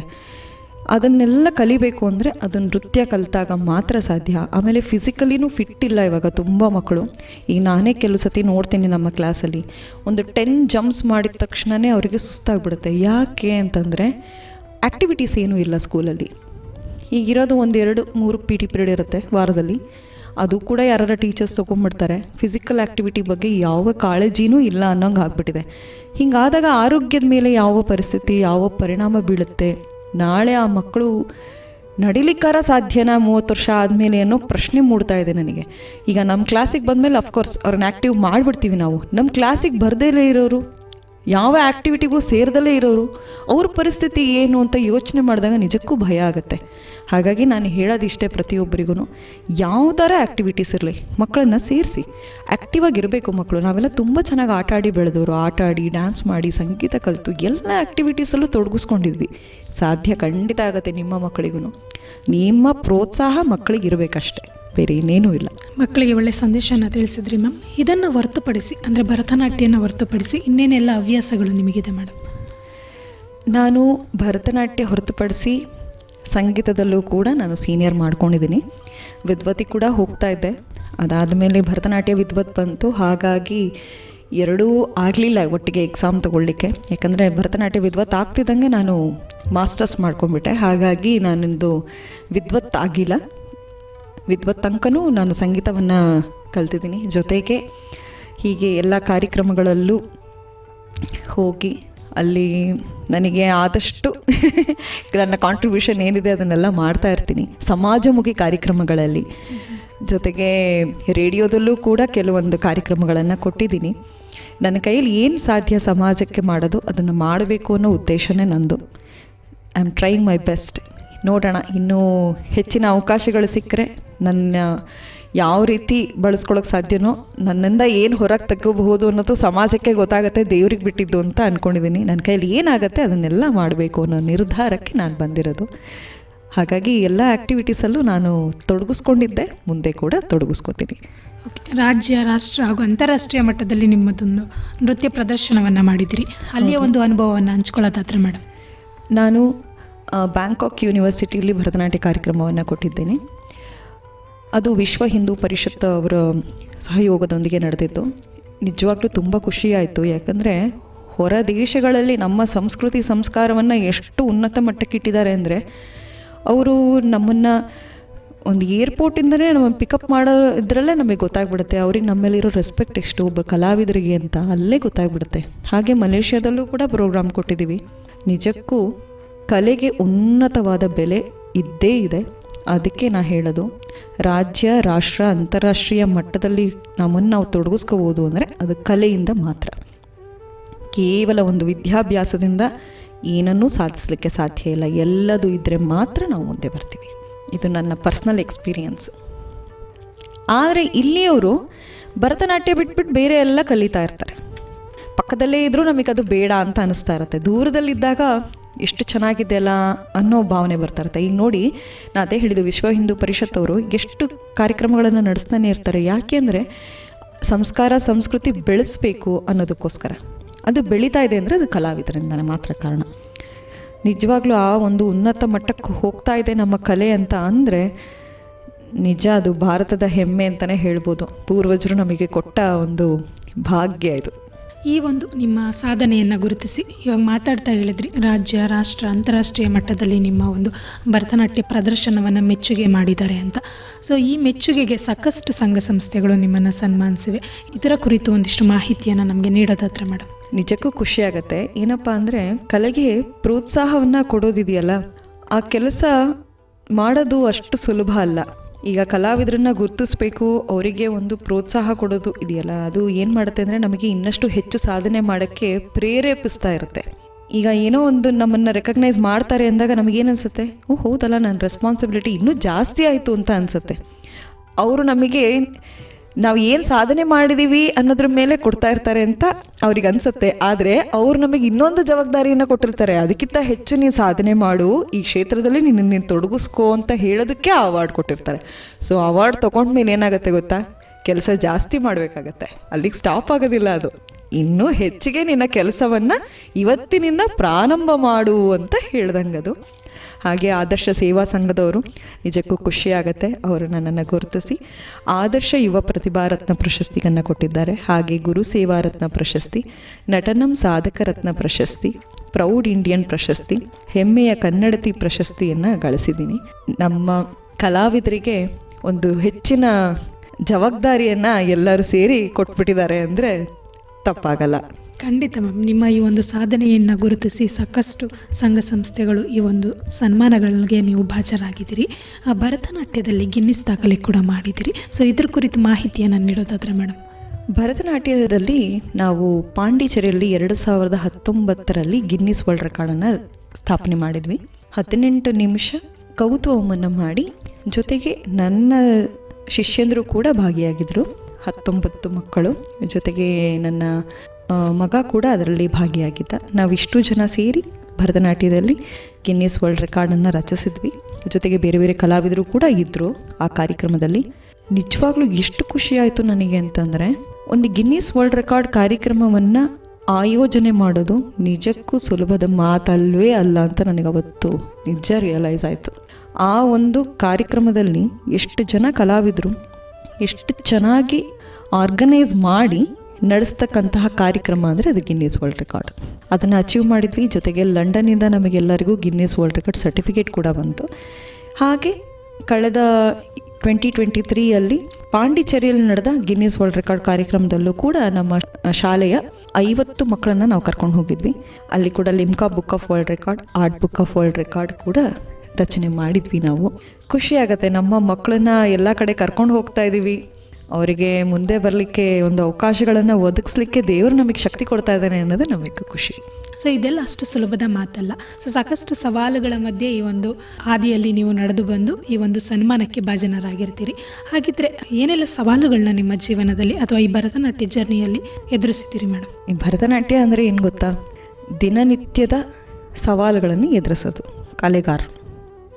ಅದನ್ನೆಲ್ಲ ಕಲಿಬೇಕು ಅಂದರೆ ಅದು ನೃತ್ಯ ಕಲಿತಾಗ ಮಾತ್ರ ಸಾಧ್ಯ. ಆಮೇಲೆ ಫಿಸಿಕಲಿನೂ ಫಿಟ್ ಇಲ್ಲ ಇವಾಗ ತುಂಬ ಮಕ್ಕಳು. ಈಗ ನಾನೇ ಕೆಲವು ಸತಿ ನೋಡ್ತೀನಿ ನಮ್ಮ ಕ್ಲಾಸಲ್ಲಿ ಒಂದು ಟೆನ್ ಜಂಪ್ಸ್ ಮಾಡಿದ ತಕ್ಷಣವೇ ಅವರಿಗೆ ಸುಸ್ತಾಗ್ಬಿಡುತ್ತೆ. ಯಾಕೆ ಅಂತಂದರೆ ಆ್ಯಕ್ಟಿವಿಟೀಸ್ ಏನೂ ಇಲ್ಲ ಸ್ಕೂಲಲ್ಲಿ ಈಗಿರೋದು ಒಂದೆರಡು ಮೂರು ಪಿ ಟಿ ಪಿರಿಯಡ್ ಇರುತ್ತೆ ವಾರದಲ್ಲಿ. ಅದು ಕೂಡ ಯಾರ ಟೀಚರ್ಸ್ ತೊಗೊಂಡ್ಬಿಡ್ತಾರೆ. ಫಿಸಿಕಲ್ ಆ್ಯಕ್ಟಿವಿಟಿ ಬಗ್ಗೆ ಯಾವ ಕಾಳಜಿನೂ ಇಲ್ಲ ಅನ್ನೋಂಗೆ ಆಗ್ಬಿಟ್ಟಿದೆ. ಹಿಂಗಾದಾಗ ಆರೋಗ್ಯದ ಮೇಲೆ ಯಾವ ಪರಿಸ್ಥಿತಿ, ಯಾವ ಪರಿಣಾಮ ಬೀಳುತ್ತೆ? ನಾಳೆ ಆ ಮಕ್ಕಳು ನಡಿಲಿಕ್ಕಾರ ಸಾಧ್ಯನಾ ಮೂವತ್ತು ವರ್ಷ ಆದಮೇಲೆ ಅನ್ನೋ ಪ್ರಶ್ನೆ ಮೂಡ್ತಾ ಇದೆ ನನಗೆ. ಈಗ ನಮ್ಮ ಕ್ಲಾಸಿಗೆ ಬಂದಮೇಲೆ ಅಫ್ಕೋರ್ಸ್ ಅವ್ರನ್ನ ಆ್ಯಕ್ಟಿವ್ ಮಾಡಿಬಿಡ್ತೀವಿ ನಾವು. ನಮ್ಮ ಕ್ಲಾಸಿಗೆ ಬರ್ದೇ ಇರೋರು ಯಾವ ಆ್ಯಕ್ಟಿವಿಟಿಗೂ ಸೇರದಲ್ಲೇ ಇರೋರು, ಅವ್ರ ಪರಿಸ್ಥಿತಿ ಏನು ಅಂತ ಯೋಚನೆ ಮಾಡಿದಾಗ ನಿಜಕ್ಕೂ ಭಯ ಆಗುತ್ತೆ. ಹಾಗಾಗಿ ನಾನು ಹೇಳೋದಿಷ್ಟೇ ಪ್ರತಿಯೊಬ್ಬರಿಗೂ ಯಾವ ಥರ ಆ್ಯಕ್ಟಿವಿಟೀಸ್ ಇರಲಿ, ಮಕ್ಕಳನ್ನು ಸೇರಿಸಿ ಆ್ಯಕ್ಟಿವ್ ಆಗಿರಬೇಕು ಮಕ್ಕಳು. ನಾವೆಲ್ಲ ತುಂಬ ಚೆನ್ನಾಗಿ ಆಟ ಆಡಿ ಬೆಳೆದವರು, ಆಟ ಆಡಿ ಡ್ಯಾನ್ಸ್ ಮಾಡಿ, ಸಂಗೀತ ಕಲಿತು, ಎಲ್ಲ ಆ್ಯಕ್ಟಿವಿಟೀಸಲ್ಲೂ ತೊಡಗಿಸ್ಕೊಂಡಿದ್ವಿ. ಸಾಧ್ಯ ಖಂಡಿತ ಆಗುತ್ತೆ ನಿಮ್ಮ ಮಕ್ಕಳಿಗೂ ನಿಮ್ಮ ಪ್ರೋತ್ಸಾಹ ಮಕ್ಕಳಿಗೆ ಇರಬೇಕಷ್ಟೆ ಬೇರೆ ಇನ್ನೇನೂ ಇಲ್ಲ. ಮಕ್ಕಳಿಗೆ ಒಳ್ಳೆ ಸಂದೇಶನ ತಿಳಿಸಿದ್ರಿ ಮ್ಯಾಮ್. ಇದನ್ನು ಹೊರತುಪಡಿಸಿ ಅಂದರೆ ಭರತನಾಟ್ಯನ ಹೊರತುಪಡಿಸಿ ಇನ್ನೇನೆಲ್ಲ ಹವ್ಯಾಸಗಳು ನಿಮಗಿದೆ ಮೇಡಮ್? ನಾನು ಭರತನಾಟ್ಯ ಹೊರತುಪಡಿಸಿ ಸಂಗೀತದಲ್ಲೂ ಕೂಡ ನಾನು ಸೀನಿಯರ್ ಮಾಡ್ಕೊಂಡಿದ್ದೀನಿ. ವಿದ್ವತಿ ಕೂಡ ಹೋಗ್ತಾ ಇದ್ದೆ ಅದಾದಮೇಲೆ ಭರತನಾಟ್ಯ ವಿದ್ವತ್ ಬಂತು. ಹಾಗಾಗಿ ಎರಡೂ ಆಗಲಿಲ್ಲ ಒಟ್ಟಿಗೆ ಎಕ್ಸಾಮ್ ತೊಗೊಳ್ಳಿಕ್ಕೆ. ಯಾಕಂದರೆ ಭರತನಾಟ್ಯ ವಿದ್ವತ್ ಆಗ್ತಿದ್ದಂಗೆ ನಾನು ಮಾಸ್ಟರ್ಸ್ ಮಾಡ್ಕೊಂಡ್ಬಿಟ್ಟೆ. ಹಾಗಾಗಿ ನಾನಿಂದು ವಿದ್ವತ್ ಆಗಿಲ್ಲ. ವಿದ್ವತ್ ತನಕನೂ ನಾನು ಸಂಗೀತವನ್ನು ಕಲ್ತಿದ್ದೀನಿ. ಜೊತೆಗೆ ಹೀಗೆ ಎಲ್ಲ ಕಾರ್ಯಕ್ರಮಗಳಲ್ಲೂ ಹೋಗಿ ಅಲ್ಲಿ ನನಗೆ ಆದಷ್ಟು ನನ್ನ ಕಾಂಟ್ರಿಬ್ಯೂಷನ್ ಏನಿದೆ ಅದನ್ನೆಲ್ಲ ಮಾಡ್ತಾ ಇರ್ತೀನಿ. ಸಮಾಜಮುಖಿ ಕಾರ್ಯಕ್ರಮಗಳಲ್ಲಿ. ಜೊತೆಗೆ ರೇಡಿಯೋದಲ್ಲೂ ಕೂಡ ಕೆಲವೊಂದು ಕಾರ್ಯಕ್ರಮಗಳನ್ನು ಕೊಟ್ಟಿದ್ದೀನಿ. ನನ್ನ ಕೈಯಲ್ಲಿ ಏನು ಸಾಧ್ಯ ಸಮಾಜಕ್ಕೆ ಮಾಡೋದು ಅದನ್ನು ಮಾಡಬೇಕು ಅನ್ನೋ ಉದ್ದೇಶನೇ ನಂದು. I am trying my best ನೋಡೋಣ, ಇನ್ನೂ ಹೆಚ್ಚಿನ ಅವಕಾಶಗಳು ಸಿಕ್ಕರೆ ನನ್ನ ಯಾವ ರೀತಿ ಬಳಸ್ಕೊಳ್ಳೋಕೆ ಸಾಧ್ಯನೋ ನನ್ನಿಂದ ಏನು ಹೊರಗೆ ತೆಗೋಬಹುದು ಅನ್ನೋದು ಸಮಾಜಕ್ಕೆ ಗೊತ್ತಾಗುತ್ತೆ ದೇವ್ರಿಗೆ ಬಿಟ್ಟಿದ್ದು ಅಂತ ಅಂದ್ಕೊಂಡಿದ್ದೀನಿ ನನ್ನ ಕೈಯಲ್ಲಿ ಏನಾಗುತ್ತೆ ಅದನ್ನೆಲ್ಲ ಮಾಡಬೇಕು ಅನ್ನೋ ನಿರ್ಧಾರಕ್ಕೆ ನಾನು ಬಂದಿರೋದು. ಹಾಗಾಗಿ ಎಲ್ಲ ಆ್ಯಕ್ಟಿವಿಟೀಸಲ್ಲೂ ನಾನು ತೊಡಗಿಸ್ಕೊಂಡಿದ್ದೆ ಮುಂದೆ ಕೂಡ ತೊಡಗಿಸ್ಕೊತೀನಿ. ಓಕೆ ರಾಜ್ಯ ರಾಷ್ಟ್ರ ಹಾಗೂ ಅಂತಾರಾಷ್ಟ್ರೀಯ ಮಟ್ಟದಲ್ಲಿ ನಿಮ್ಮದೊಂದು ನೃತ್ಯ ಪ್ರದರ್ಶನವನ್ನು ಮಾಡಿದಿರಿ ಅಲ್ಲಿಯ ಒಂದು ಅನುಭವವನ್ನು ಹಂಚ್ಕೊಳ್ಳೋದಾದ್ರೆ ಮೇಡಮ್? ನಾನು ಬ್ಯಾಂಕಾಕ್ ಯೂನಿವರ್ಸಿಟಿಯಲ್ಲಿ ಭರತನಾಟ್ಯ ಕಾರ್ಯಕ್ರಮವನ್ನು ಕೊಟ್ಟಿದ್ದೇನೆ. ಅದು ವಿಶ್ವ ಹಿಂದೂ ಪರಿಷತ್ ಅವರ ಸಹಯೋಗದೊಂದಿಗೆ ನಡೆದಿತ್ತು. ನಿಜವಾಗ್ಲೂ ತುಂಬ ಖುಷಿಯಾಯಿತು. ಯಾಕಂದರೆ ಹೊರ ದೇಶಗಳಲ್ಲಿ ನಮ್ಮ ಸಂಸ್ಕೃತಿ ಸಂಸ್ಕಾರವನ್ನು ಎಷ್ಟು ಉನ್ನತ ಮಟ್ಟಕ್ಕೆ ಇಟ್ಟಿದ್ದಾರೆ ಅಂದರೆ ಅವರು ನಮ್ಮನ್ನು ಒಂದು ಏರ್ಪೋರ್ಟಿಂದನೇ ನಮ್ಮ ಪಿಕಪ್ ಮಾಡೋ ಇದರಲ್ಲೇ ನಮಗೆ ಗೊತ್ತಾಗ್ಬಿಡುತ್ತೆ. ಅವ್ರಿಗೆ ನಮ್ಮಲ್ಲಿರೋ ರೆಸ್ಪೆಕ್ಟ್ ಎಷ್ಟು, ಒಬ್ಬ ಕಲಾವಿದರಿಗೆ ಅಂತ ಅಲ್ಲೇ ಗೊತ್ತಾಗ್ಬಿಡುತ್ತೆ. ಹಾಗೆ ಮಲೇಷ್ಯಾದಲ್ಲೂ ಕೂಡ ಪ್ರೋಗ್ರಾಮ್ ಕೊಟ್ಟಿದ್ದೀವಿ. ನಿಜಕ್ಕೂ ಕಲೆಗೆ ಉನ್ನತವಾದ ಬೆಲೆ ಇದ್ದೇ ಇದೆ. ಅದಕ್ಕೆ ನಾ ಹೇಳೋದು, ರಾಜ್ಯ, ರಾಷ್ಟ್ರ, ಅಂತಾರಾಷ್ಟ್ರೀಯ ಮಟ್ಟದಲ್ಲಿ ನಮ್ಮನ್ನು ನಾವು ತೊಡಗಿಸ್ಕೋಬೋದು ಅಂದರೆ ಅದು ಕಲೆಯಿಂದ ಮಾತ್ರ. ಕೇವಲ ಒಂದು ವಿದ್ಯಾಭ್ಯಾಸದಿಂದ ಏನನ್ನೂ ಸಾಧಿಸಲಿಕ್ಕೆ ಸಾಧ್ಯ ಇಲ್ಲ. ಎಲ್ಲದು ಇದ್ದರೆ ಮಾತ್ರ ನಾವು ಮುಂದೆ ಬರ್ತೀವಿ. ಇದು ನನ್ನ ಪರ್ಸ್ನಲ್ ಎಕ್ಸ್ಪೀರಿಯನ್ಸ್ ಆದರೆ ಇಲ್ಲಿಯವರು ಭರತನಾಟ್ಯ ಬಿಟ್ಬಿಟ್ಟು ಬೇರೆ ಎಲ್ಲ ಕಲಿತಾ ಇರ್ತಾರೆ. ಪಕ್ಕದಲ್ಲೇ ಇದ್ದರೂ ನಮಗೆ ಅದು ಬೇಡ ಅಂತ ಅನಿಸ್ತಾ ಇರುತ್ತೆ. ದೂರದಲ್ಲಿದ್ದಾಗ ಎಷ್ಟು ಚೆನ್ನಾಗಿದೆ ಅಲ್ಲ ಅನ್ನೋ ಭಾವನೆ ಬರ್ತಾ ಇರುತ್ತೆ ಈಗ ನೋಡಿ, ನಾ ಅದೇ ಹೇಳಿದ್ದು ವಿಶ್ವ ಹಿಂದೂ ಪರಿಷತ್ ಅವರು ಎಷ್ಟು ಕಾರ್ಯಕ್ರಮಗಳನ್ನು ನಡೆಸ್ತಾನೆ ಇರ್ತಾರೆ. ಯಾಕೆ ಅಂದರೆ ಸಂಸ್ಕಾರ, ಸಂಸ್ಕೃತಿ ಬೆಳೆಸಬೇಕು ಅನ್ನೋದಕ್ಕೋಸ್ಕರ. ಅದು ಬೆಳೀತಾ ಇದೆ ಅಂದರೆ ಅದು ಕಲಾವಿದರಿಂದನೇ ಮಾತ್ರ ಕಾರಣ. ನಿಜವಾಗ್ಲೂ ಆ ಒಂದು ಉನ್ನತ ಮಟ್ಟಕ್ಕೆ ಹೋಗ್ತಾ ಇದೆ ನಮ್ಮ ಕಲೆ ಅಂತ ಅಂದರೆ ನಿಜ ಅದು ಭಾರತದ ಹೆಮ್ಮೆ ಅಂತಲೇ ಹೇಳ್ಬೋದು. ಪೂರ್ವಜರು ನಮಗೆ ಕೊಟ್ಟ ಒಂದು ಭಾಗ್ಯ ಇದು. ಈ ಒಂದು ನಿಮ್ಮ ಸಾಧನೆಯನ್ನು ಗುರುತಿಸಿ ಇವಾಗ ಮಾತಾಡ್ತಾ ಹೇಳಿದ್ರಿ, ರಾಜ್ಯ, ರಾಷ್ಟ್ರ, ಅಂತಾರಾಷ್ಟ್ರೀಯ ಮಟ್ಟದಲ್ಲಿ ನಿಮ್ಮ ಒಂದು ಭರತನಾಟ್ಯ ಪ್ರದರ್ಶನವನ್ನು ಮೆಚ್ಚುಗೆ ಮಾಡಿದ್ದಾರೆ ಅಂತ. ಸೊ ಈ ಮೆಚ್ಚುಗೆಗೆ ಸಾಕಷ್ಟು ಸಂಘ ಸಂಸ್ಥೆಗಳು ನಿಮ್ಮನ್ನು ಸನ್ಮಾನಿಸಿವೆ. ಇದರ ಕುರಿತು ಒಂದಿಷ್ಟು ಮಾಹಿತಿಯನ್ನು ನಮಗೆ ನೀಡೋದಾದ್ರೆ ಮೇಡಮ್ ನಿಜಕ್ಕೂ ಖುಷಿ ಆಗುತ್ತೆ. ಏನಪ್ಪ ಅಂದರೆ ಕಲೆಗೆ ಪ್ರೋತ್ಸಾಹವನ್ನು ಕೊಡೋದಿದೆಯಲ್ಲ, ಆ ಕೆಲಸ ಮಾಡೋದು ಅಷ್ಟು ಸುಲಭ ಅಲ್ಲ. ಈಗ ಕಲಾವಿದರನ್ನ ಗುರುತಿಸ್ಬೇಕು, ಅವರಿಗೆ ಒಂದು ಪ್ರೋತ್ಸಾಹ ಕೊಡೋದು ಇದೆಯಲ್ಲ, ಅದು ಏನು ಮಾಡುತ್ತೆ ಅಂದರೆ ನಮಗೆ ಇನ್ನಷ್ಟು ಹೆಚ್ಚು ಸಾಧನೆ ಮಾಡೋಕ್ಕೆ ಪ್ರೇರೇಪಿಸ್ತಾ ಇರುತ್ತೆ. ಈಗ ಏನೋ ಒಂದು ನಮ್ಮನ್ನು ರೆಕಗ್ನೈಸ್ ಮಾಡ್ತಾರೆ ಅಂದಾಗ ನಮಗೇನು ಅನಿಸುತ್ತೆ? ಓ, ಹೌದಲ್ಲ ನನ್ನ ರೆಸ್ಪಾನ್ಸಿಬಿಲಿಟಿ ಇನ್ನೂ ಜಾಸ್ತಿ ಆಯಿತು ಅಂತ ಅನಿಸುತ್ತೆ. ಅವರು ನಮಗೆ ನಾವು ಏನು ಸಾಧನೆ ಮಾಡಿದ್ದೀವಿ ಅನ್ನೋದ್ರ ಮೇಲೆ ಕೊಡ್ತಾ ಇರ್ತಾರೆ ಅಂತ ಅವ್ರಿಗೆ ಅನ್ಸುತ್ತೆ. ಆದರೆ ಅವ್ರು ನಮಗೆ ಇನ್ನೊಂದು ಜವಾಬ್ದಾರಿಯನ್ನು ಕೊಟ್ಟಿರ್ತಾರೆ. ಅದಕ್ಕಿಂತ ಹೆಚ್ಚು ನೀನು ಸಾಧನೆ ಮಾಡು, ಈ ಕ್ಷೇತ್ರದಲ್ಲಿ ನೀನು ನೀನು ತೊಡಗಿಸ್ಕೋ ಅಂತ ಹೇಳೋದಕ್ಕೆ ಆ ಅವಾರ್ಡ್ ಕೊಟ್ಟಿರ್ತಾರೆ. ಸೊ ಅವಾರ್ಡ್ ತೊಗೊಂಡ್ಮೇಲೆ ಏನಾಗುತ್ತೆ ಗೊತ್ತಾ? ಕೆಲಸ ಜಾಸ್ತಿ ಮಾಡಬೇಕಾಗತ್ತೆ. ಅಲ್ಲಿಗೆ ಸ್ಟಾಪ್ ಆಗೋದಿಲ್ಲ ಅದು. ಇನ್ನೂ ಹೆಚ್ಚಿಗೆ ನಿನ್ನ ಕೆಲಸವನ್ನು ಇವತ್ತಿನಿಂದ ಪ್ರಾರಂಭ ಮಾಡು ಅಂತ ಹೇಳ್ದಂಗದು. ಹಾಗೆ ಆದರ್ಶ ಸೇವಾ ಸಂಘದವರು ನಿಜಕ್ಕೂ ಖುಷಿಯಾಗತ್ತೆ, ಅವರು ನನ್ನನ್ನು ಗುರುತಿಸಿ. ಆದರ್ಶ ಯುವ ಪ್ರತಿಭಾ ರತ್ನ ಪ್ರಶಸ್ತಿಯನ್ನು ಕೊಟ್ಟಿದ್ದಾರೆ. ಹಾಗೆ ಗುರು ಸೇವಾ ರತ್ನ ಪ್ರಶಸ್ತಿ, ನಟನಂ ಸಾಧಕ ರತ್ನ ಪ್ರಶಸ್ತಿ, ಪ್ರೌಡ್ ಇಂಡಿಯನ್ ಪ್ರಶಸ್ತಿ, ಹೆಮ್ಮೆಯ ಕನ್ನಡತಿ ಪ್ರಶಸ್ತಿಯನ್ನು ಗಳಿಸಿದ್ದೀನಿ. ನಮ್ಮ ಕಲಾವಿದರಿಗೆ ಒಂದು ಹೆಚ್ಚಿನ ಜವಾಬ್ದಾರಿಯನ್ನು ಎಲ್ಲರೂ ಸೇರಿ ಕೊಟ್ಬಿಟ್ಟಿದ್ದಾರೆ ಅಂದರೆ ತಪ್ಪಾಗಲ್ಲ. ಖಂಡಿತ ಮ್ಯಾಮ್ ನಿಮ್ಮ ಈ ಒಂದು ಸಾಧನೆಯನ್ನು ಗುರುತಿಸಿ ಸಾಕಷ್ಟು ಸಂಘ ಸಂಸ್ಥೆಗಳು ಈ ಒಂದು ಸನ್ಮಾನಗಳಿಗೆ ನೀವು ಭಾಜರಾಗಿದ್ದೀರಿ. ಆ ಭರತನಾಟ್ಯದಲ್ಲಿ ಗಿನ್ನಿಸ್ ದಾಖಲೆ ಕೂಡ ಮಾಡಿದ್ದೀರಿ. ಸೊ ಇದ್ರ ಕುರಿತು ಮಾಹಿತಿಯನ್ನು ನೀಡೋದಾದರೆ ಮೇಡಮ್. ಭರತನಾಟ್ಯದಲ್ಲಿ ನಾವು ಪಾಂಡಿಚೇರಿಯಲ್ಲಿ ಎರಡು ಸಾವಿರದ ಹತ್ತೊಂಬತ್ತರಲ್ಲಿ ಗಿನ್ನಿಸ್ ವರ್ಲ್ಡ್ ರೆಕಾರ್ಡನ್ನು ಸ್ಥಾಪನೆ ಮಾಡಿದ್ವಿ. ಹದಿನೆಂಟು ನಿಮಿಷ ಕೌತುವವನ್ನು ಮಾಡಿ ಜೊತೆಗೆ ನನ್ನ ಶಿಷ್ಯಂದರು ಕೂಡ ಭಾಗಿಯಾಗಿದ್ದರು ಹತ್ತೊಂಬತ್ತು ಮಕ್ಕಳು. ಜೊತೆಗೆ ನನ್ನ ಮಗ ಕೂಡ ಅದರಲ್ಲಿ ಭಾಗಿಯಾಗಿದ್ದ. ನಾವಿಷ್ಟು ಜನ ಸೇರಿ ಭರತನಾಟ್ಯದಲ್ಲಿ ಗಿನ್ನಿಸ್ ವರ್ಲ್ಡ್ ರೆಕಾರ್ಡನ್ನು ರಚಿಸಿದ್ವಿ. ಜೊತೆಗೆ ಬೇರೆ ಬೇರೆ ಕಲಾವಿದರು ಕೂಡ ಇದ್ದರು ಆ ಕಾರ್ಯಕ್ರಮದಲ್ಲಿ. ನಿಜವಾಗ್ಲೂ ಎಷ್ಟು ಖುಷಿಯಾಯಿತು ನನಗೆ ಅಂತಂದರೆ, ಒಂದು ಗಿನ್ನಿಸ್ ವರ್ಲ್ಡ್ ರೆಕಾರ್ಡ್ ಕಾರ್ಯಕ್ರಮವನ್ನು ಆಯೋಜನೆ ಮಾಡೋದು ನಿಜಕ್ಕೂ ಸುಲಭದ ಮಾತಲ್ವೇ ಅಲ್ಲ ಅಂತ ನನಗೆ ಅವತ್ತು ನಿಜ ರಿಯಲೈಸ್ ಆಯಿತು. ಆ ಒಂದು ಕಾರ್ಯಕ್ರಮದಲ್ಲಿ ಎಷ್ಟು ಜನ ಕಲಾವಿದರು ಎಷ್ಟು ಚೆನ್ನಾಗಿ ಆರ್ಗನೈಸ್ ಮಾಡಿ ನಡೆಸ್ತಕ್ಕಂತಹ ಕಾರ್ಯಕ್ರಮ ಅಂದರೆ ಅದು ಗಿನ್ನಿಸ್ ವರ್ಲ್ಡ್ ರೆಕಾರ್ಡ್ ಅದನ್ನು ಅಚೀವ್ ಮಾಡಿದ್ವಿ. ಜೊತೆಗೆ ಲಂಡನ್ನಿಂದ ನಮಗೆಲ್ಲರಿಗೂ ಗಿನ್ನಿಸ್ ವರ್ಲ್ಡ್ ರೆಕಾರ್ಡ್ ಸರ್ಟಿಫಿಕೇಟ್ ಕೂಡ ಬಂತು. ಹಾಗೆ ಕಳೆದ ಟ್ವೆಂಟಿ ಟ್ವೆಂಟಿ ತ್ರೀಯಲ್ಲಿ ಪಾಂಡಿಚೇರಿಯಲ್ಲಿ ನಡೆದ ಗಿನ್ನಿಸ್ ವರ್ಲ್ಡ್ ರೆಕಾರ್ಡ್ ಕಾರ್ಯಕ್ರಮದಲ್ಲೂ ಕೂಡ ನಮ್ಮ ಶಾಲೆಯ ಐವತ್ತು ಮಕ್ಕಳನ್ನು ನಾವು ಕರ್ಕೊಂಡು ಹೋಗಿದ್ವಿ. ಅಲ್ಲಿ ಕೂಡ Limca book of world record art book of world record ಕೂಡ ರಚನೆ ಮಾಡಿದ್ವಿ ನಾವು. ಖುಷಿ ಆಗತ್ತೆ. ನಮ್ಮ ಮಕ್ಕಳನ್ನ ಎಲ್ಲ ಕಡೆ ಕರ್ಕೊಂಡು ಹೋಗ್ತಾ ಇದ್ದೀವಿ ಅವರಿಗೆ ಮುಂದೆ ಬರಲಿಕ್ಕೆ ಒಂದು ಅವಕಾಶಗಳನ್ನು ಒದಗಿಸ್ಲಿಕ್ಕೆ ದೇವರು ನಮಗೆ ಶಕ್ತಿ ಕೊಡ್ತಾ ಇದ್ದಾನೆ ಅನ್ನೋದು ನಮಗೆ ಖುಷಿ. ಸೊ ಇದೆಲ್ಲ ಅಷ್ಟು ಸುಲಭದ ಮಾತಲ್ಲ. ಸೊ ಸಾಕಷ್ಟು ಸವಾಲುಗಳ ಮಧ್ಯೆ ಈ ಒಂದು ಹಾದಿಯಲ್ಲಿ ನೀವು ನಡೆದು ಬಂದು ಈ ಒಂದು ಸನ್ಮಾನಕ್ಕೆ ಭಾಜನರಾಗಿರ್ತೀರಿ. ಹಾಗಿದ್ರೆ ಏನೆಲ್ಲ ಸವಾಲುಗಳನ್ನ ನಿಮ್ಮ ಜೀವನದಲ್ಲಿ ಅಥವಾ ಈ ಭರತನಾಟ್ಯ ಜರ್ನಿಯಲ್ಲಿ ಎದುರಿಸಿದ್ದೀರಿ ಮೇಡಮ್ ಈ ಭರತನಾಟ್ಯ ಅಂದರೆ ಏನು ಗೊತ್ತಾ? ದಿನನಿತ್ಯದ ಸವಾಲುಗಳನ್ನು ಎದುರಿಸೋದು. ಕಲೆಗಾರರು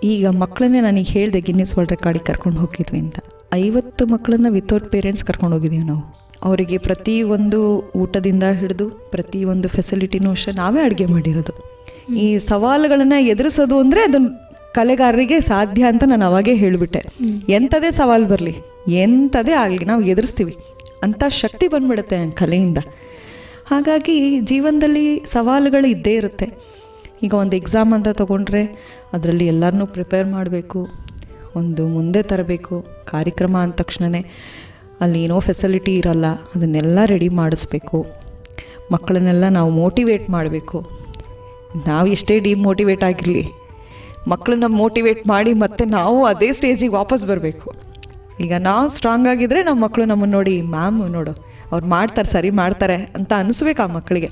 ಈಗ ಮಕ್ಕಳನ್ನೇ ನನಗೆ ಹೇಳಿದೆ ಗಿನ್ನಿಸ್ ವರ್ಲ್ಡ್ ರೆಕಾರ್ಡಿಗೆ ಕರ್ಕೊಂಡು ಹೋಗಿದ್ವಿ ಅಂತ. ಐವತ್ತು ಮಕ್ಕಳನ್ನ ವಿತೌಟ್ ಪೇರೆಂಟ್ಸ್ ಕರ್ಕೊಂಡು ಹೋಗಿದ್ದೀವಿ ನಾವು. ಅವರಿಗೆ ಪ್ರತಿ ಒಂದು ಊಟದಿಂದ ಹಿಡಿದು ಪ್ರತಿ ಒಂದು ಫೆಸಿಲಿಟಿನೂ ಅಷ್ಟೇ ನಾವೇ ಅಡುಗೆ ಮಾಡಿರೋದು. ಈ ಸವಾಲುಗಳನ್ನು ಎದುರಿಸೋದು ಅಂದರೆ ಅದು ಕಲೆಗಾರರಿಗೆ ಸಾಧ್ಯ ಅಂತ ನಾನು ಅವಾಗೇ ಹೇಳಿಬಿಟ್ಟೆ. ಎಂಥದೇ ಸವಾಲು ಬರಲಿ ಎಂಥದೇ ಆಗಲಿ ನಾವು ಎದುರಿಸ್ತೀವಿ. ಅಂಥ ಶಕ್ತಿ ಬಂದ್ಬಿಡುತ್ತೆ ಕಲೆಯಿಂದ. ಹಾಗಾಗಿ ಜೀವನದಲ್ಲಿ ಸವಾಲುಗಳು ಇದ್ದೇ ಇರುತ್ತೆ. ಈಗ ಒಂದು ಎಕ್ಸಾಮ್ ಅಂತ ತೊಗೊಂಡ್ರೆ ಅದರಲ್ಲಿ ಎಲ್ಲರನ್ನೂ ಪ್ರಿಪೇರ್ ಮಾಡಬೇಕು, ಒಂದು ಮುಂದೆ ತರಬೇಕು ಕಾರ್ಯಕ್ರಮ ಅಂದ ತಕ್ಷಣವೇ ಅಲ್ಲಿ ಏನೋ ಫೆಸಿಲಿಟಿ ಇರಲ್ಲ, ಅದನ್ನೆಲ್ಲ ರೆಡಿ ಮಾಡಿಸ್ಬೇಕು. ಮಕ್ಕಳನ್ನೆಲ್ಲ ನಾವು ಮೋಟಿವೇಟ್ ಮಾಡಬೇಕು. ನಾವು ಎಷ್ಟೇ ಡಿಮೋಟಿವೇಟ್ ಆಗಿರಲಿ, ಮಕ್ಕಳನ್ನ ಮೋಟಿವೇಟ್ ಮಾಡಿ ಮತ್ತೆ ನಾವು ಅದೇ ಸ್ಟೇಜಿಗೆ ವಾಪಸ್ ಬರಬೇಕು. ಈಗ ನಾವು ಸ್ಟ್ರಾಂಗ್ ಆಗಿದ್ದರೆ ನಮ್ಮ ಮಕ್ಕಳು ನಮ್ಮನ್ನು ನೋಡಿ ಮ್ಯಾಮ್ ನೋಡು ಅವ್ರು ಮಾಡ್ತಾರೆ, ಸರಿ ಮಾಡ್ತಾರೆ ಅಂತ ಅನಿಸ್ಬೇಕು ಆ ಮಕ್ಕಳಿಗೆ.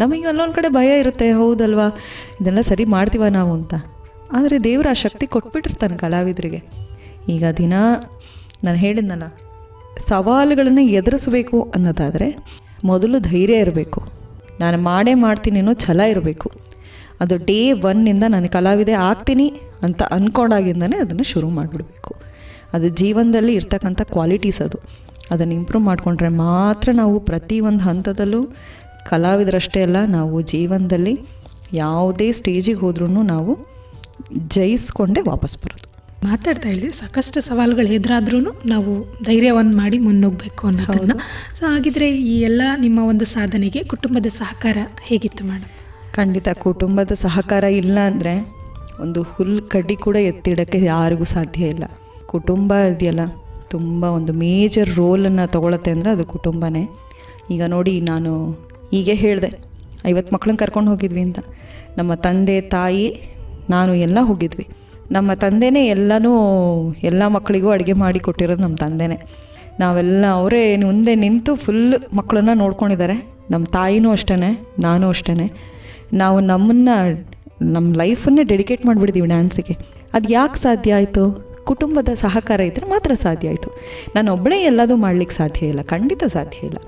ನಮಗೆ ಅಲ್ಲೊಂದು ಕಡೆ ಭಯ ಇರುತ್ತೆ, ಹೌದಲ್ವಾ? ಇದೆಲ್ಲ ಸರಿ ಮಾಡ್ತೀವ ನಾವು ಅಂತ. ಆದರೆ ದೇವರು ಆ ಶಕ್ತಿ ಕೊಟ್ಬಿಟ್ಟಿರ್ತಾನೆ ಕಲಾವಿದರಿಗೆ. ಈಗ ದಿನ ನಾನು ಹೇಳಿದ್ನಲ್ಲ, ಸವಾಲುಗಳನ್ನು ಎದುರಿಸಬೇಕು ಅನ್ನೋದಾದರೆ ಮೊದಲು ಧೈರ್ಯ ಇರಬೇಕು. ನಾನು ಮಾಡೇ ಮಾಡ್ತೀನಿ ಅನ್ನೋ ಛಲ ಇರಬೇಕು. ಅದು ಡೇ ಒನ್ನಿಂದ ನಾನು ಕಲಾವಿದೆ ಆಗ್ತೀನಿ ಅಂತ ಅಂದ್ಕೊಂಡಾಗಿಂದನೇ ಅದನ್ನು ಶುರು ಮಾಡಿಬಿಡಬೇಕು. ಅದು ಜೀವನದಲ್ಲಿ ಇರ್ತಕ್ಕಂಥ ಕ್ವಾಲಿಟೀಸ್ ಅದು. ಅದನ್ನು ಇಂಪ್ರೂವ್ ಮಾಡಿಕೊಂಡ್ರೆ ಮಾತ್ರ ನಾವು ಪ್ರತಿ ಒಂದು ಹಂತದಲ್ಲೂ ಕಲಾವಿದರಷ್ಟೇ ಅಲ್ಲ ನಾವು ಜೀವನದಲ್ಲಿ ಯಾವುದೇ ಸ್ಟೇಜಿಗೆ ಹೋದ್ರೂ ನಾವು ಜಯಿಸ್ಕೊಂಡೇ ವಾಪಸ್ ಬರೋದು. ಮಾತಾಡ್ತಾ ಇದ್ದೀವಿ ಸಾಕಷ್ಟು ಸವಾಲುಗಳು ಎದುರಾದ್ರೂ ನಾವು ಧೈರ್ಯವನ್ನು ಮಾಡಿ ಮುನ್ನುಗ್ಗಬೇಕು ಅನ್ನೋದನ್ನ. ಸೊ ಹಾಗಿದ್ರೆ ಈ ಎಲ್ಲ ನಿಮ್ಮ ಒಂದು ಸಾಧನೆಗೆ ಕುಟುಂಬದ ಸಹಕಾರ ಹೇಗಿತ್ತು ಮೇಡಮ್? ಖಂಡಿತ ಕುಟುಂಬದ ಸಹಕಾರ ಇಲ್ಲ ಅಂದರೆ ಒಂದು ಹುಲ್ ಕಡ್ಡಿ ಕೂಡ ಎತ್ತಿಡೋಕ್ಕೆ ಯಾರಿಗೂ ಸಾಧ್ಯ ಇಲ್ಲ. ಕುಟುಂಬ ಇದೆಯಲ್ಲ ತುಂಬ ಒಂದು ಮೇಜರ್ ರೋಲನ್ನು ತೊಗೊಳತ್ತೆ ಅಂದರೆ ಅದು ಕುಟುಂಬನೇ. ಈಗ ನೋಡಿ, ನಾನು ಹೀಗೆ ಹೇಳಿದೆ, ಐವತ್ತು ಮಕ್ಕಳನ್ನ ಕರ್ಕೊಂಡು ಹೋಗಿದ್ವಿ ಅಂತ. ನಮ್ಮ ತಂದೆ, ತಾಯಿ, ನಾನು ಎಲ್ಲ ಹೋಗಿದ್ವಿ. ನಮ್ಮ ತಂದೆನೇ ಎಲ್ಲನೂ, ಎಲ್ಲ ಮಕ್ಕಳಿಗೂ ಅಡುಗೆ ಮಾಡಿ ಕೊಟ್ಟಿರೋದು ನಮ್ಮ ತಂದೆನೇ. ನಾವೆಲ್ಲ ಅವರೇ ಮುಂದೆ ನಿಂತು ಫುಲ್ ಮಕ್ಕಳನ್ನ ನೋಡ್ಕೊಂಡಿದ್ದಾರೆ. ನಮ್ಮ ತಾಯಿನೂ ಅಷ್ಟೇ ನಾನು ಅಷ್ಟೇ ನಾವು ನಮ್ಮನ್ನು, ನಮ್ಮ ಲೈಫನ್ನೇ ಡೆಡಿಕೇಟ್ ಮಾಡಿಬಿಡ್ತೀವಿ ಡ್ಯಾನ್ಸಿಗೆ ಅದು ಯಾಕೆ ಸಾಧ್ಯ ಆಯಿತು? ಕುಟುಂಬದ ಸಹಕಾರ ಇದ್ದರೆ ಮಾತ್ರ ಸಾಧ್ಯ ಆಯಿತು. ನಾನು ಒಬ್ಬಳೇ ಎಲ್ಲದೂ ಮಾಡಲಿಕ್ಕೆ ಸಾಧ್ಯ ಇಲ್ಲ, ಖಂಡಿತ ಸಾಧ್ಯ ಇಲ್ಲ.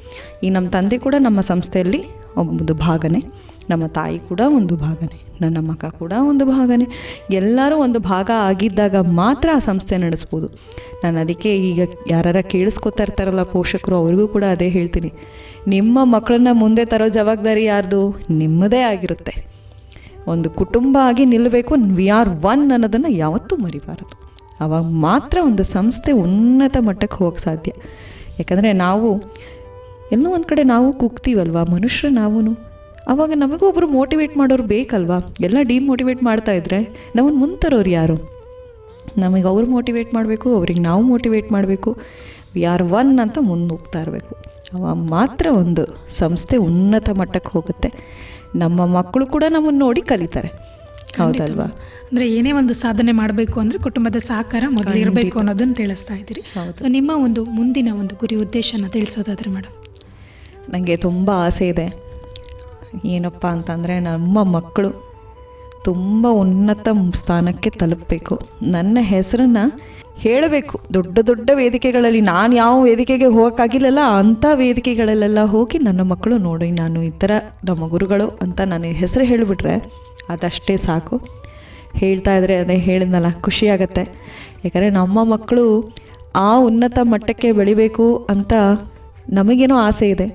ಈ ನಮ್ಮ ತಂದೆ ಕೂಡ ನಮ್ಮ ಸಂಸ್ಥೆಯಲ್ಲಿ ಒಂದು ಭಾಗನೇ, ನಮ್ಮ ತಾಯಿ ಕೂಡ ಒಂದು ಭಾಗನೇ, ನನ್ನ ಮಗ ಕೂಡ ಒಂದು ಭಾಗನೇ. ಎಲ್ಲರೂ ಒಂದು ಭಾಗ ಆಗಿದ್ದಾಗ ಮಾತ್ರ ಆ ಸಂಸ್ಥೆ ನಡೆಸ್ಬೋದು. ನಾನು ಅದಕ್ಕೆ ಈಗ ಯಾರ ಕೇಳಿಸ್ಕೊತಾ ಇರ್ತಾರಲ್ಲ ಪೋಷಕರು, ಅವ್ರಿಗೂ ಕೂಡ ಅದೇ ಹೇಳ್ತೀನಿ. ನಿಮ್ಮ ಮಕ್ಕಳನ್ನ ಮುಂದೆ ತರೋ ಜವಾಬ್ದಾರಿ ಯಾರ್ದು? ನಿಮ್ಮದೇ ಆಗಿರುತ್ತೆ. ಒಂದು ಕುಟುಂಬ ಆಗಿ ನಿಲ್ಲಬೇಕು ವಿ ಆರ್ ಒನ್ ಅನ್ನೋದನ್ನು ಯಾವತ್ತೂ ಮರಿಬಾರದು. ಆವಾಗ ಮಾತ್ರ ಒಂದು ಸಂಸ್ಥೆ ಉನ್ನತ ಮಟ್ಟಕ್ಕೆ ಹೋಗಕ್ಕೆ ಸಾಧ್ಯ. ಯಾಕಂದರೆ ನಾವು ಎಲ್ಲೋ ಒಂದು ಕಡೆ ನಾವು ಕುಗ್ತೀವಲ್ವ, ಮನುಷ್ಯರು ನಾವೂ ಆವಾಗ ನಮಗೂ ಒಬ್ಬರು ಮೋಟಿವೇಟ್ ಮಾಡೋರು ಬೇಕಲ್ವಾ? ಎಲ್ಲ ಡಿಮೋಟಿವೇಟ್ ಮಾಡ್ತಾ ಇದ್ರೆ ನಮ್ಮನ್ನು ಮುಂತರೋರು ಯಾರು? ನಮಗೆ ಅವ್ರು ಮೋಟಿವೇಟ್ ಮಾಡಬೇಕು, ಅವ್ರಿಗೆ ನಾವು ಮೋಟಿವೇಟ್ ಮಾಡಬೇಕು. ವಿ ಆರ್ ಒನ್ ಅಂತ ಮುಂದೆ ಹೋಗ್ತಾ ಇರಬೇಕು. ಅವಾಗ ಮಾತ್ರ ಒಂದು ಸಂಸ್ಥೆ ಉನ್ನತ ಮಟ್ಟಕ್ಕೆ ಹೋಗುತ್ತೆ. ನಮ್ಮ ಮಕ್ಕಳು ಕೂಡ ನಮ್ಮನ್ನು ನೋಡಿ ಕಲಿತಾರೆ. ಹೌದಲ್ವಾ? ಅಂದರೆ ಏನೇ ಒಂದು ಸಾಧನೆ ಮಾಡಬೇಕು ಅಂದರೆ ಕುಟುಂಬದ ಸಹಕಾರ ಮೊದಲು ಇರಬೇಕು ಅನ್ನೋದನ್ನು ತಿಳಿಸ್ತಾ ಇದ್ದೀರಿ. ಸೊ ನಿಮ್ಮ ಒಂದು ಮುಂದಿನ ಒಂದು ಗುರಿ ಉದ್ದೇಶನ ತಿಳಿಸೋದಾದ್ರೆ ಮೇಡಮ್ ನನಗೆ ತುಂಬ ಆಸೆ ಇದೆ. ಏನಪ್ಪ ಅಂತಂದರೆ ನಮ್ಮ ಮಕ್ಕಳು ತುಂಬ ಉನ್ನತ ಸ್ಥಾನಕ್ಕೆ ತಲುಪಬೇಕು. ನನ್ನ ಹೆಸರನ್ನು ಹೇಳಬೇಕು. ದೊಡ್ಡ ದೊಡ್ಡ ವೇದಿಕೆಗಳಲ್ಲಿ ನಾನು ಯಾವ ವೇದಿಕೆಗೆ ಹೋಗೋಕ್ಕಾಗಿಲ್ಲಲ್ಲ ಅಂಥ ವೇದಿಕೆಗಳಲ್ಲೆಲ್ಲ ಹೋಗಿ ನನ್ನ ಮಕ್ಕಳು ನೋಡಿ ನಾನು ಈ ಥರ ನಮ್ಮ ಗುರುಗಳು ಅಂತ ನನ್ನ ಹೆಸರು ಹೇಳಿಬಿಟ್ರೆ ಅದಷ್ಟೇ ಸಾಕು. ಹೇಳ್ತಾ ಇದ್ರೆ ಅದೇ ಹೇಳಿದ್ನಲ್ಲ ಖುಷಿಯಾಗತ್ತೆ ಯಾಕಂದರೆ ನಮ್ಮ ಮಕ್ಕಳು ಆ ಉನ್ನತ ಮಟ್ಟಕ್ಕೆ ಬೆಳಿಬೇಕು ಅಂತ ನಮಗೇನೋ ಆಸೆ ಇದೆ.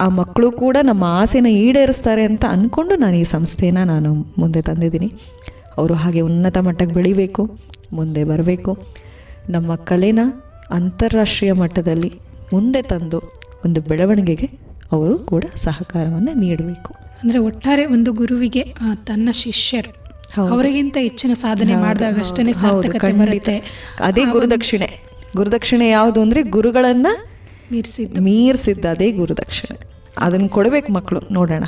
ಆ ಮಕ್ಕಳು ಕೂಡ ನಮ್ಮ ಆಸೆನ ಈಡೇರಿಸ್ತಾರೆ ಅಂತ ಅಂದ್ಕೊಂಡು ನಾನು ಈ ಸಂಸ್ಥೆನ ನಾನು ಮುಂದೆ ತಂದಿದ್ದೀನಿ. ಅವರು ಹಾಗೆ ಉನ್ನತ ಮಟ್ಟಕ್ಕೆ ಬೆಳಿಬೇಕು, ಮುಂದೆ ಬರಬೇಕು. ನಮ್ಮ ಕಲೆನ ಅಂತಾರಾಷ್ಟ್ರೀಯ ಮಟ್ಟದಲ್ಲಿ ಮುಂದೆ ತಂದು ಒಂದು ಬೆಳವಣಿಗೆಗೆ ಅವರು ಕೂಡ ಸಹಕಾರವನ್ನು ನೀಡಬೇಕು. ಅಂದರೆ ಒಟ್ಟಾರೆ ಒಂದು ಗುರುವಿಗೆ ತನ್ನ ಶಿಷ್ಯರು. ಅವರಿಗಿಂತ ಹೆಚ್ಚಿನ ಸಾಧನೆ ಮಾಡಿದಾಗ ಅಷ್ಟೇ ಸಾರ್ಥಕತೆ ಬರುತ್ತೆ. ಅದೇ ಗುರುದಕ್ಷಿಣೆ. ಗುರುದಕ್ಷಿಣೆ ಯಾವುದು ಅಂದರೆ ಗುರುಗಳನ್ನು ಮೀರಿಸಿದ್ದು. ಮೀರಿಸಿದ್ದ ಅದೇ ಗುರುದಕ್ಷಿಣೆ. ಅದನ್ನು ಕೊಡಬೇಕು ಮಕ್ಕಳು ನೋಡೋಣ.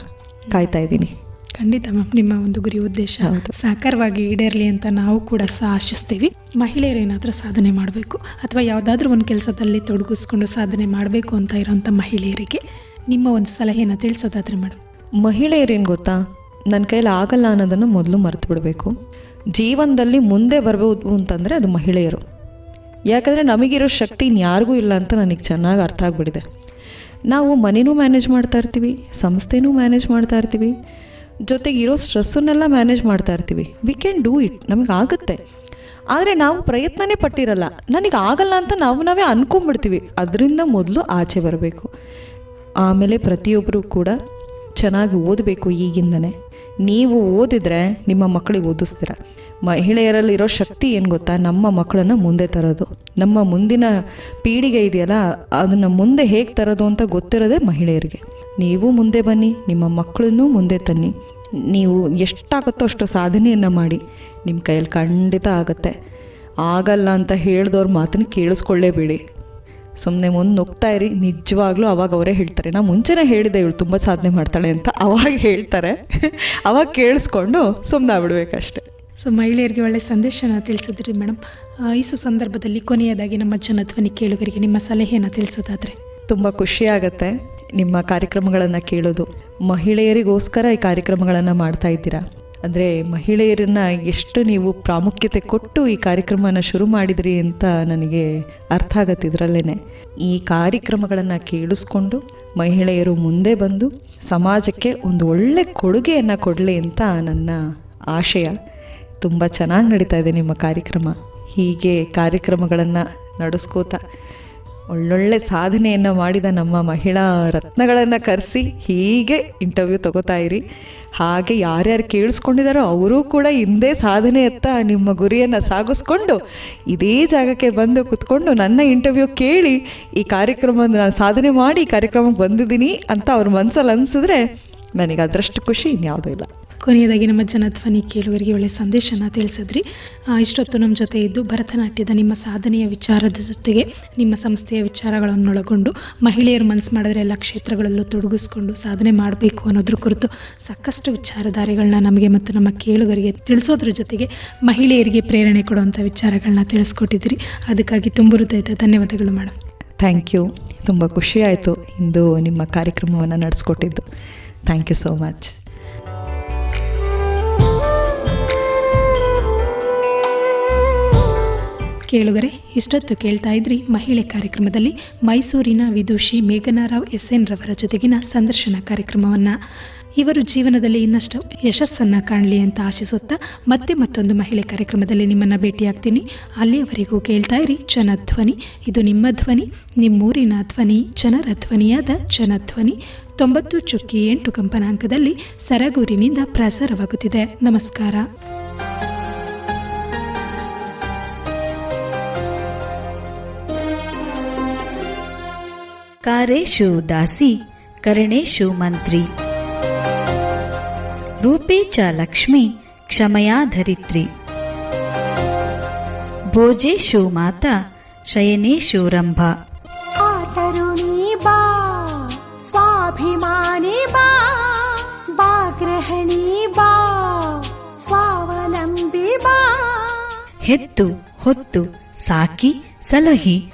ಕಾಯ್ತಾ ಇದ್ದೀನಿ. ಖಂಡಿತ ಮ್ಯಾಮ್ ನಿಮ್ಮ ಒಂದು ಗುರಿ ಉದ್ದೇಶ. ಸಾಕಾರವಾಗಿ ಈಡೇರಲಿ ಅಂತ ನಾವು ಕೂಡ ಸಹ ಆಶಿಸ್ತೀವಿ. ಮಹಿಳೆಯರು ಏನಾದರೂ ಸಾಧನೆ ಮಾಡಬೇಕು ಅಥವಾ ಯಾವುದಾದ್ರೂ ಒಂದು ಕೆಲಸದಲ್ಲಿ ತೊಡಗಿಸ್ಕೊಂಡು ಸಾಧನೆ ಮಾಡಬೇಕು ಅಂತ ಇರೋಂಥ ಮಹಿಳೆಯರಿಗೆ ನಿಮ್ಮ ಒಂದು ಸಲಹೆಯನ್ನು ತಿಳಿಸೋದಾದ್ರೆ ಮೇಡಮ್. ಮಹಿಳೆಯರೇನು ಗೊತ್ತಾ? ನನ್ನ ಕೈಯಲ್ಲಿ ಆಗಲ್ಲ ಅನ್ನೋದನ್ನು ಮೊದಲು ಮರೆತು ಬಿಡಬೇಕು. ಜೀವನದಲ್ಲಿ ಮುಂದೆ ಬರಬಹುದು ಅಂತಂದರೆ ಅದು ಮಹಿಳೆಯರು. ಯಾಕಂದರೆ ನಮಗಿರೋ ಶಕ್ತಿ ಇನ್ಯಾರಿಗೂ ಇಲ್ಲ ಅಂತ ನನಗೆ ಚೆನ್ನಾಗಿ ಅರ್ಥ ಆಗಿಬಿಟ್ಟಿದೆ. ನಾವು ಮನೆಯೂ ಮ್ಯಾನೇಜ್ ಮಾಡ್ತಾ ಇರ್ತೀವಿ, ಸಂಸ್ಥೆನೂ ಮ್ಯಾನೇಜ್ ಮಾಡ್ತಾ ಇರ್ತೀವಿ, ಜೊತೆಗೆ ಇರೋ ಸ್ಟ್ರೆಸ್ಸನ್ನೆಲ್ಲ ಮ್ಯಾನೇಜ್ ಮಾಡ್ತಾ ಇರ್ತೀವಿ. ವಿ ಕ್ಯಾನ್ ಡೂ ಇಟ್ ನಮಗೆ ಆಗುತ್ತೆ. ಆದರೆ ನಾವು ಪ್ರಯತ್ನನೇ ಪಟ್ಟಿರಲ್ಲ. ನನಗೆ ಆಗಲ್ಲ ಅಂತ ನಾವು ನಾವೇ ಅಂದ್ಕೊಂಡ್ಬಿಡ್ತೀವಿ ಅದರಿಂದ ಮೊದಲು ಆಚೆ ಬರಬೇಕು. ಆಮೇಲೆ ಪ್ರತಿಯೊಬ್ಬರು ಕೂಡ ಚೆನ್ನಾಗಿ ಓದಬೇಕು ಈಗಿಂದನೇ. ನೀವು ಓದಿದರೆ ನಿಮ್ಮ ಮಕ್ಕಳಿಗೆ ಓದಿಸ್ತೀರ. ಮಹಿಳೆಯರಲ್ಲಿರೋ ಶಕ್ತಿ ಏನು ಗೊತ್ತಾ? ನಮ್ಮ ಮಕ್ಕಳನ್ನು ಮುಂದೆ ತರೋದು. ನಮ್ಮ ಮುಂದಿನ ಪೀಳಿಗೆ ಇದೆಯಲ್ಲ, ಅದನ್ನು ಮುಂದೆ ಹೇಗೆ ತರೋದು ಅಂತ ಗೊತ್ತಿರೋದೇ ಮಹಿಳೆಯರಿಗೆ. ನೀವು ಮುಂದೆ ಬನ್ನಿ, ನಿಮ್ಮ ಮಕ್ಕಳನ್ನೂ ಮುಂದೆ ತನ್ನಿ. ನೀವು ಎಷ್ಟಾಗುತ್ತೋ ಅಷ್ಟು ಸಾಧನೆಯನ್ನು ಮಾಡಿ. ನಿಮ್ಮ ಕೈಯಲ್ಲಿ ಖಂಡಿತ ಆಗುತ್ತೆ. ಆಗಲ್ಲ ಅಂತ ಹೇಳ್ದವ್ರ ಮಾತನ್ನು ಕೇಳಿಸ್ಕೊಳ್ಳೇಬೇಡಿ. ಸುಮ್ಮನೆ ಮುಂದೆ ನುಗ್ತಾ ಇರಿ. ನಿಜವಾಗ್ಲೂ ಅವಾಗ ಅವರೇ ಹೇಳ್ತಾರೆ. ನಾ ಮುಂಚೆನೇ ಹೇಳಿದೆ ಇವಳು ತುಂಬ ಸಾಧನೆ ಮಾಡ್ತಾಳೆ ಅಂತ. ಅವಾಗ ಹೇಳ್ತಾರೆ. ಅವಾಗ ಕೇಳಿಸ್ಕೊಂಡು ಸುಮ್ಮನೆ ಆಗ್ಬಿಡ್ಬೇಕಷ್ಟೆ. ಸೊ ಮಹಿಳೆಯರಿಗೆ ಒಳ್ಳೆ ಸಂದೇಶನ ತಿಳಿಸಿದ್ರಿ ಮೇಡಮ್ ಈ ಸಂದರ್ಭದಲ್ಲಿ ಕೊನೆಯದಾಗಿ ನಮ್ಮ ಜನಧ್ವನಿ ಕೇಳುಗರಿಗೆ ನಿಮ್ಮ ಸಲಹೆಯನ್ನು ತಿಳಿಸೋದಾದರೆ. ತುಂಬ ಖುಷಿಯಾಗತ್ತೆ ನಿಮ್ಮ ಕಾರ್ಯಕ್ರಮಗಳನ್ನು ಕೇಳೋದು. ಮಹಿಳೆಯರಿಗೋಸ್ಕರ ಈ ಕಾರ್ಯಕ್ರಮಗಳನ್ನು ಮಾಡ್ತಾ ಇದ್ದೀರಾ? ಅಂದರೆ ಮಹಿಳೆಯರನ್ನು ಎಷ್ಟು ನೀವು ಪ್ರಾಮುಖ್ಯತೆ ಕೊಟ್ಟು ಈ ಕಾರ್ಯಕ್ರಮನ ಶುರು ಮಾಡಿದ್ರಿ ಅಂತ ನನಗೆ ಅರ್ಥ ಆಗತ್ತೆ ಇದರಲ್ಲೇ ಈ ಕಾರ್ಯಕ್ರಮಗಳನ್ನು ಕೇಳಿಸ್ಕೊಂಡು ಮಹಿಳೆಯರು ಮುಂದೆ ಬಂದು ಸಮಾಜಕ್ಕೆ ಒಂದು ಒಳ್ಳೆ ಕೊಡುಗೆಯನ್ನು ಕೊಡಲಿ ಅಂತ ನನ್ನ ಆಶಯ. ತುಂಬ ಚೆನ್ನಾಗಿ ನಡೀತಾ ಇದೆ ನಿಮ್ಮ ಕಾರ್ಯಕ್ರಮ. ಹೀಗೆ ಕಾರ್ಯಕ್ರಮಗಳನ್ನು ನಡೆಸ್ಕೋತಾ ಒಳ್ಳೊಳ್ಳೆ ಸಾಧನೆಯನ್ನು ಮಾಡಿದ ನಮ್ಮ ಮಹಿಳಾ ರತ್ನಗಳನ್ನು ಕರೆಸಿ ಹೀಗೆ ಇಂಟರ್ವ್ಯೂ ತಗೋತಾ ಇರಿ. ಹಾಗೆ ಯಾರ್ಯಾರು ಕೇಳಿಸ್ಕೊಂಡಿದ್ದಾರೋ ಅವರೂ ಕೂಡ ಹಿಂದೆ ಸಾಧನೆಯತ್ತ ನಿಮ್ಮ ಗುರಿಯನ್ನು ಸಾಗಿಸ್ಕೊಂಡು ಇದೇ ಜಾಗಕ್ಕೆ ಬಂದು ಕುತ್ಕೊಂಡು ನನ್ನ ಇಂಟರ್ವ್ಯೂ ಕೇಳಿ ಈ ಕಾರ್ಯಕ್ರಮ ಸಾಧನೆ ಮಾಡಿ ಕಾರ್ಯಕ್ರಮಕ್ಕೆ ಬಂದಿದ್ದೀನಿ ಅಂತ ಅವ್ರ ಮನಸ್ಸಲ್ಲಿ ಅನಿಸಿದ್ರೆ ನನಗೆ ಅದರಷ್ಟು ಖುಷಿ ಇನ್ಯಾವುದೂ ಇಲ್ಲ. ಕೊನೆಯದಾಗಿ ನಮ್ಮ ಜನಧ್ವನಿ ಕೇಳುವರಿಗೆ ಒಳ್ಳೆ ಸಂದೇಶನ ತಿಳಿಸಿದ್ರಿ. ಇಷ್ಟೊತ್ತು ನಮ್ಮ ಜೊತೆ ಇದ್ದು ಭರತನಾಟ್ಯದ ನಿಮ್ಮ ಸಾಧನೆಯ ವಿಚಾರದ ಜೊತೆಗೆ ನಿಮ್ಮ ಸಂಸ್ಥೆಯ ವಿಚಾರಗಳನ್ನೊಳಗೊಂಡು ಮಹಿಳೆಯರು ಮನಸ್ಸು ಮಾಡಿದ್ರೆ ಎಲ್ಲ ಕ್ಷೇತ್ರಗಳಲ್ಲೂ ತೊಡಗಿಸ್ಕೊಂಡು ಸಾಧನೆ ಮಾಡಬೇಕು ಅನ್ನೋದ್ರ ಕುರಿತು ಸಾಕಷ್ಟು ವಿಚಾರಧಾರೆಗಳನ್ನ ನಮಗೆ ಮತ್ತು ನಮ್ಮ ಕೇಳುಗರಿಗೆ ತಿಳಿಸೋದ್ರ ಜೊತೆಗೆ ಮಹಿಳೆಯರಿಗೆ ಪ್ರೇರಣೆ ಕೊಡುವಂಥ ವಿಚಾರಗಳನ್ನ ತಿಳಿಸ್ಕೊಟ್ಟಿದ್ದೀರಿ. ಅದಕ್ಕಾಗಿ ತುಂಬ ಹೃದಯದ ಧನ್ಯವಾದಗಳು ಮೇಡಮ್ ಥ್ಯಾಂಕ್ ಯು ತುಂಬ ಖುಷಿಯಾಯಿತು ಇಂದು ನಿಮ್ಮ ಕಾರ್ಯಕ್ರಮವನ್ನು ನಡೆಸ್ಕೊಟ್ಟಿದ್ದು. ಥ್ಯಾಂಕ್ ಯು ಸೋ ಮಚ್ ಕೇಳುಗರೆ ಇಷ್ಟೊತ್ತು ಕೇಳ್ತಾ ಇದ್ರಿ. ಮಹಿಳೆ ಕಾರ್ಯಕ್ರಮದಲ್ಲಿ ಮೈಸೂರಿನ ವಿದುಷಿ ಮೇಘನಾರಾವ್ ಎಸ್ ಎನ್ ರವರ ಜೊತೆಗಿನ ಸಂದರ್ಶನ ಕಾರ್ಯಕ್ರಮವನ್ನು. ಇವರು ಜೀವನದಲ್ಲಿ ಇನ್ನಷ್ಟು ಯಶಸ್ಸನ್ನು ಕಾಣಲಿ ಅಂತ ಆಶಿಸುತ್ತಾ ಮತ್ತೆ ಮತ್ತೊಂದು ಮಹಿಳೆ ಕಾರ್ಯಕ್ರಮದಲ್ಲಿ ನಿಮ್ಮನ್ನು ಭೇಟಿಯಾಗ್ತೀನಿ. ಅಲ್ಲಿಯವರೆಗೂ ಕೇಳ್ತಾ ಇರಿ. ಜನಧ್ವನಿ. ಇದು ನಿಮ್ಮ ಧ್ವನಿ. ನಿಮ್ಮೂರಿನ ಧ್ವನಿ, ಜನರ ಧ್ವನಿಯಾದ ಜನಧ್ವನಿ. ತೊಂಬತ್ತು ಚುಕ್ಕಿ ಎಂಟು ಕಂಪನಾಂಕದಲ್ಲಿ ಸರಗೂರಿನಿಂದ ಪ್ರಸಾರವಾಗುತ್ತಿದೆ. ನಮಸ್ಕಾರ. ಕಾರೇಶು ದಾಸಿ ಕರ್ಣೇಶು ಮಂತ್ರಿ. ರೂಪೇ ಚ ಲಕ್ಷ್ಮಿ ಕ್ಷಮಯಾಧರಿತ್ರಿ ಭೋಜೇಶು ಮಾತ ಶಯನೇಶು ರಂಭ. ಆತರುಣಿ ಬಾ ಸ್ವಾಭಿಮಾನಿ ಬಾ ಬಾ ಬಾ ಸ್ವಾವಲಂಬಿ ಬಾ. ಹೆತ್ತು ಹೊತ್ತು ಸಾಕಿ ಸಲಹಿ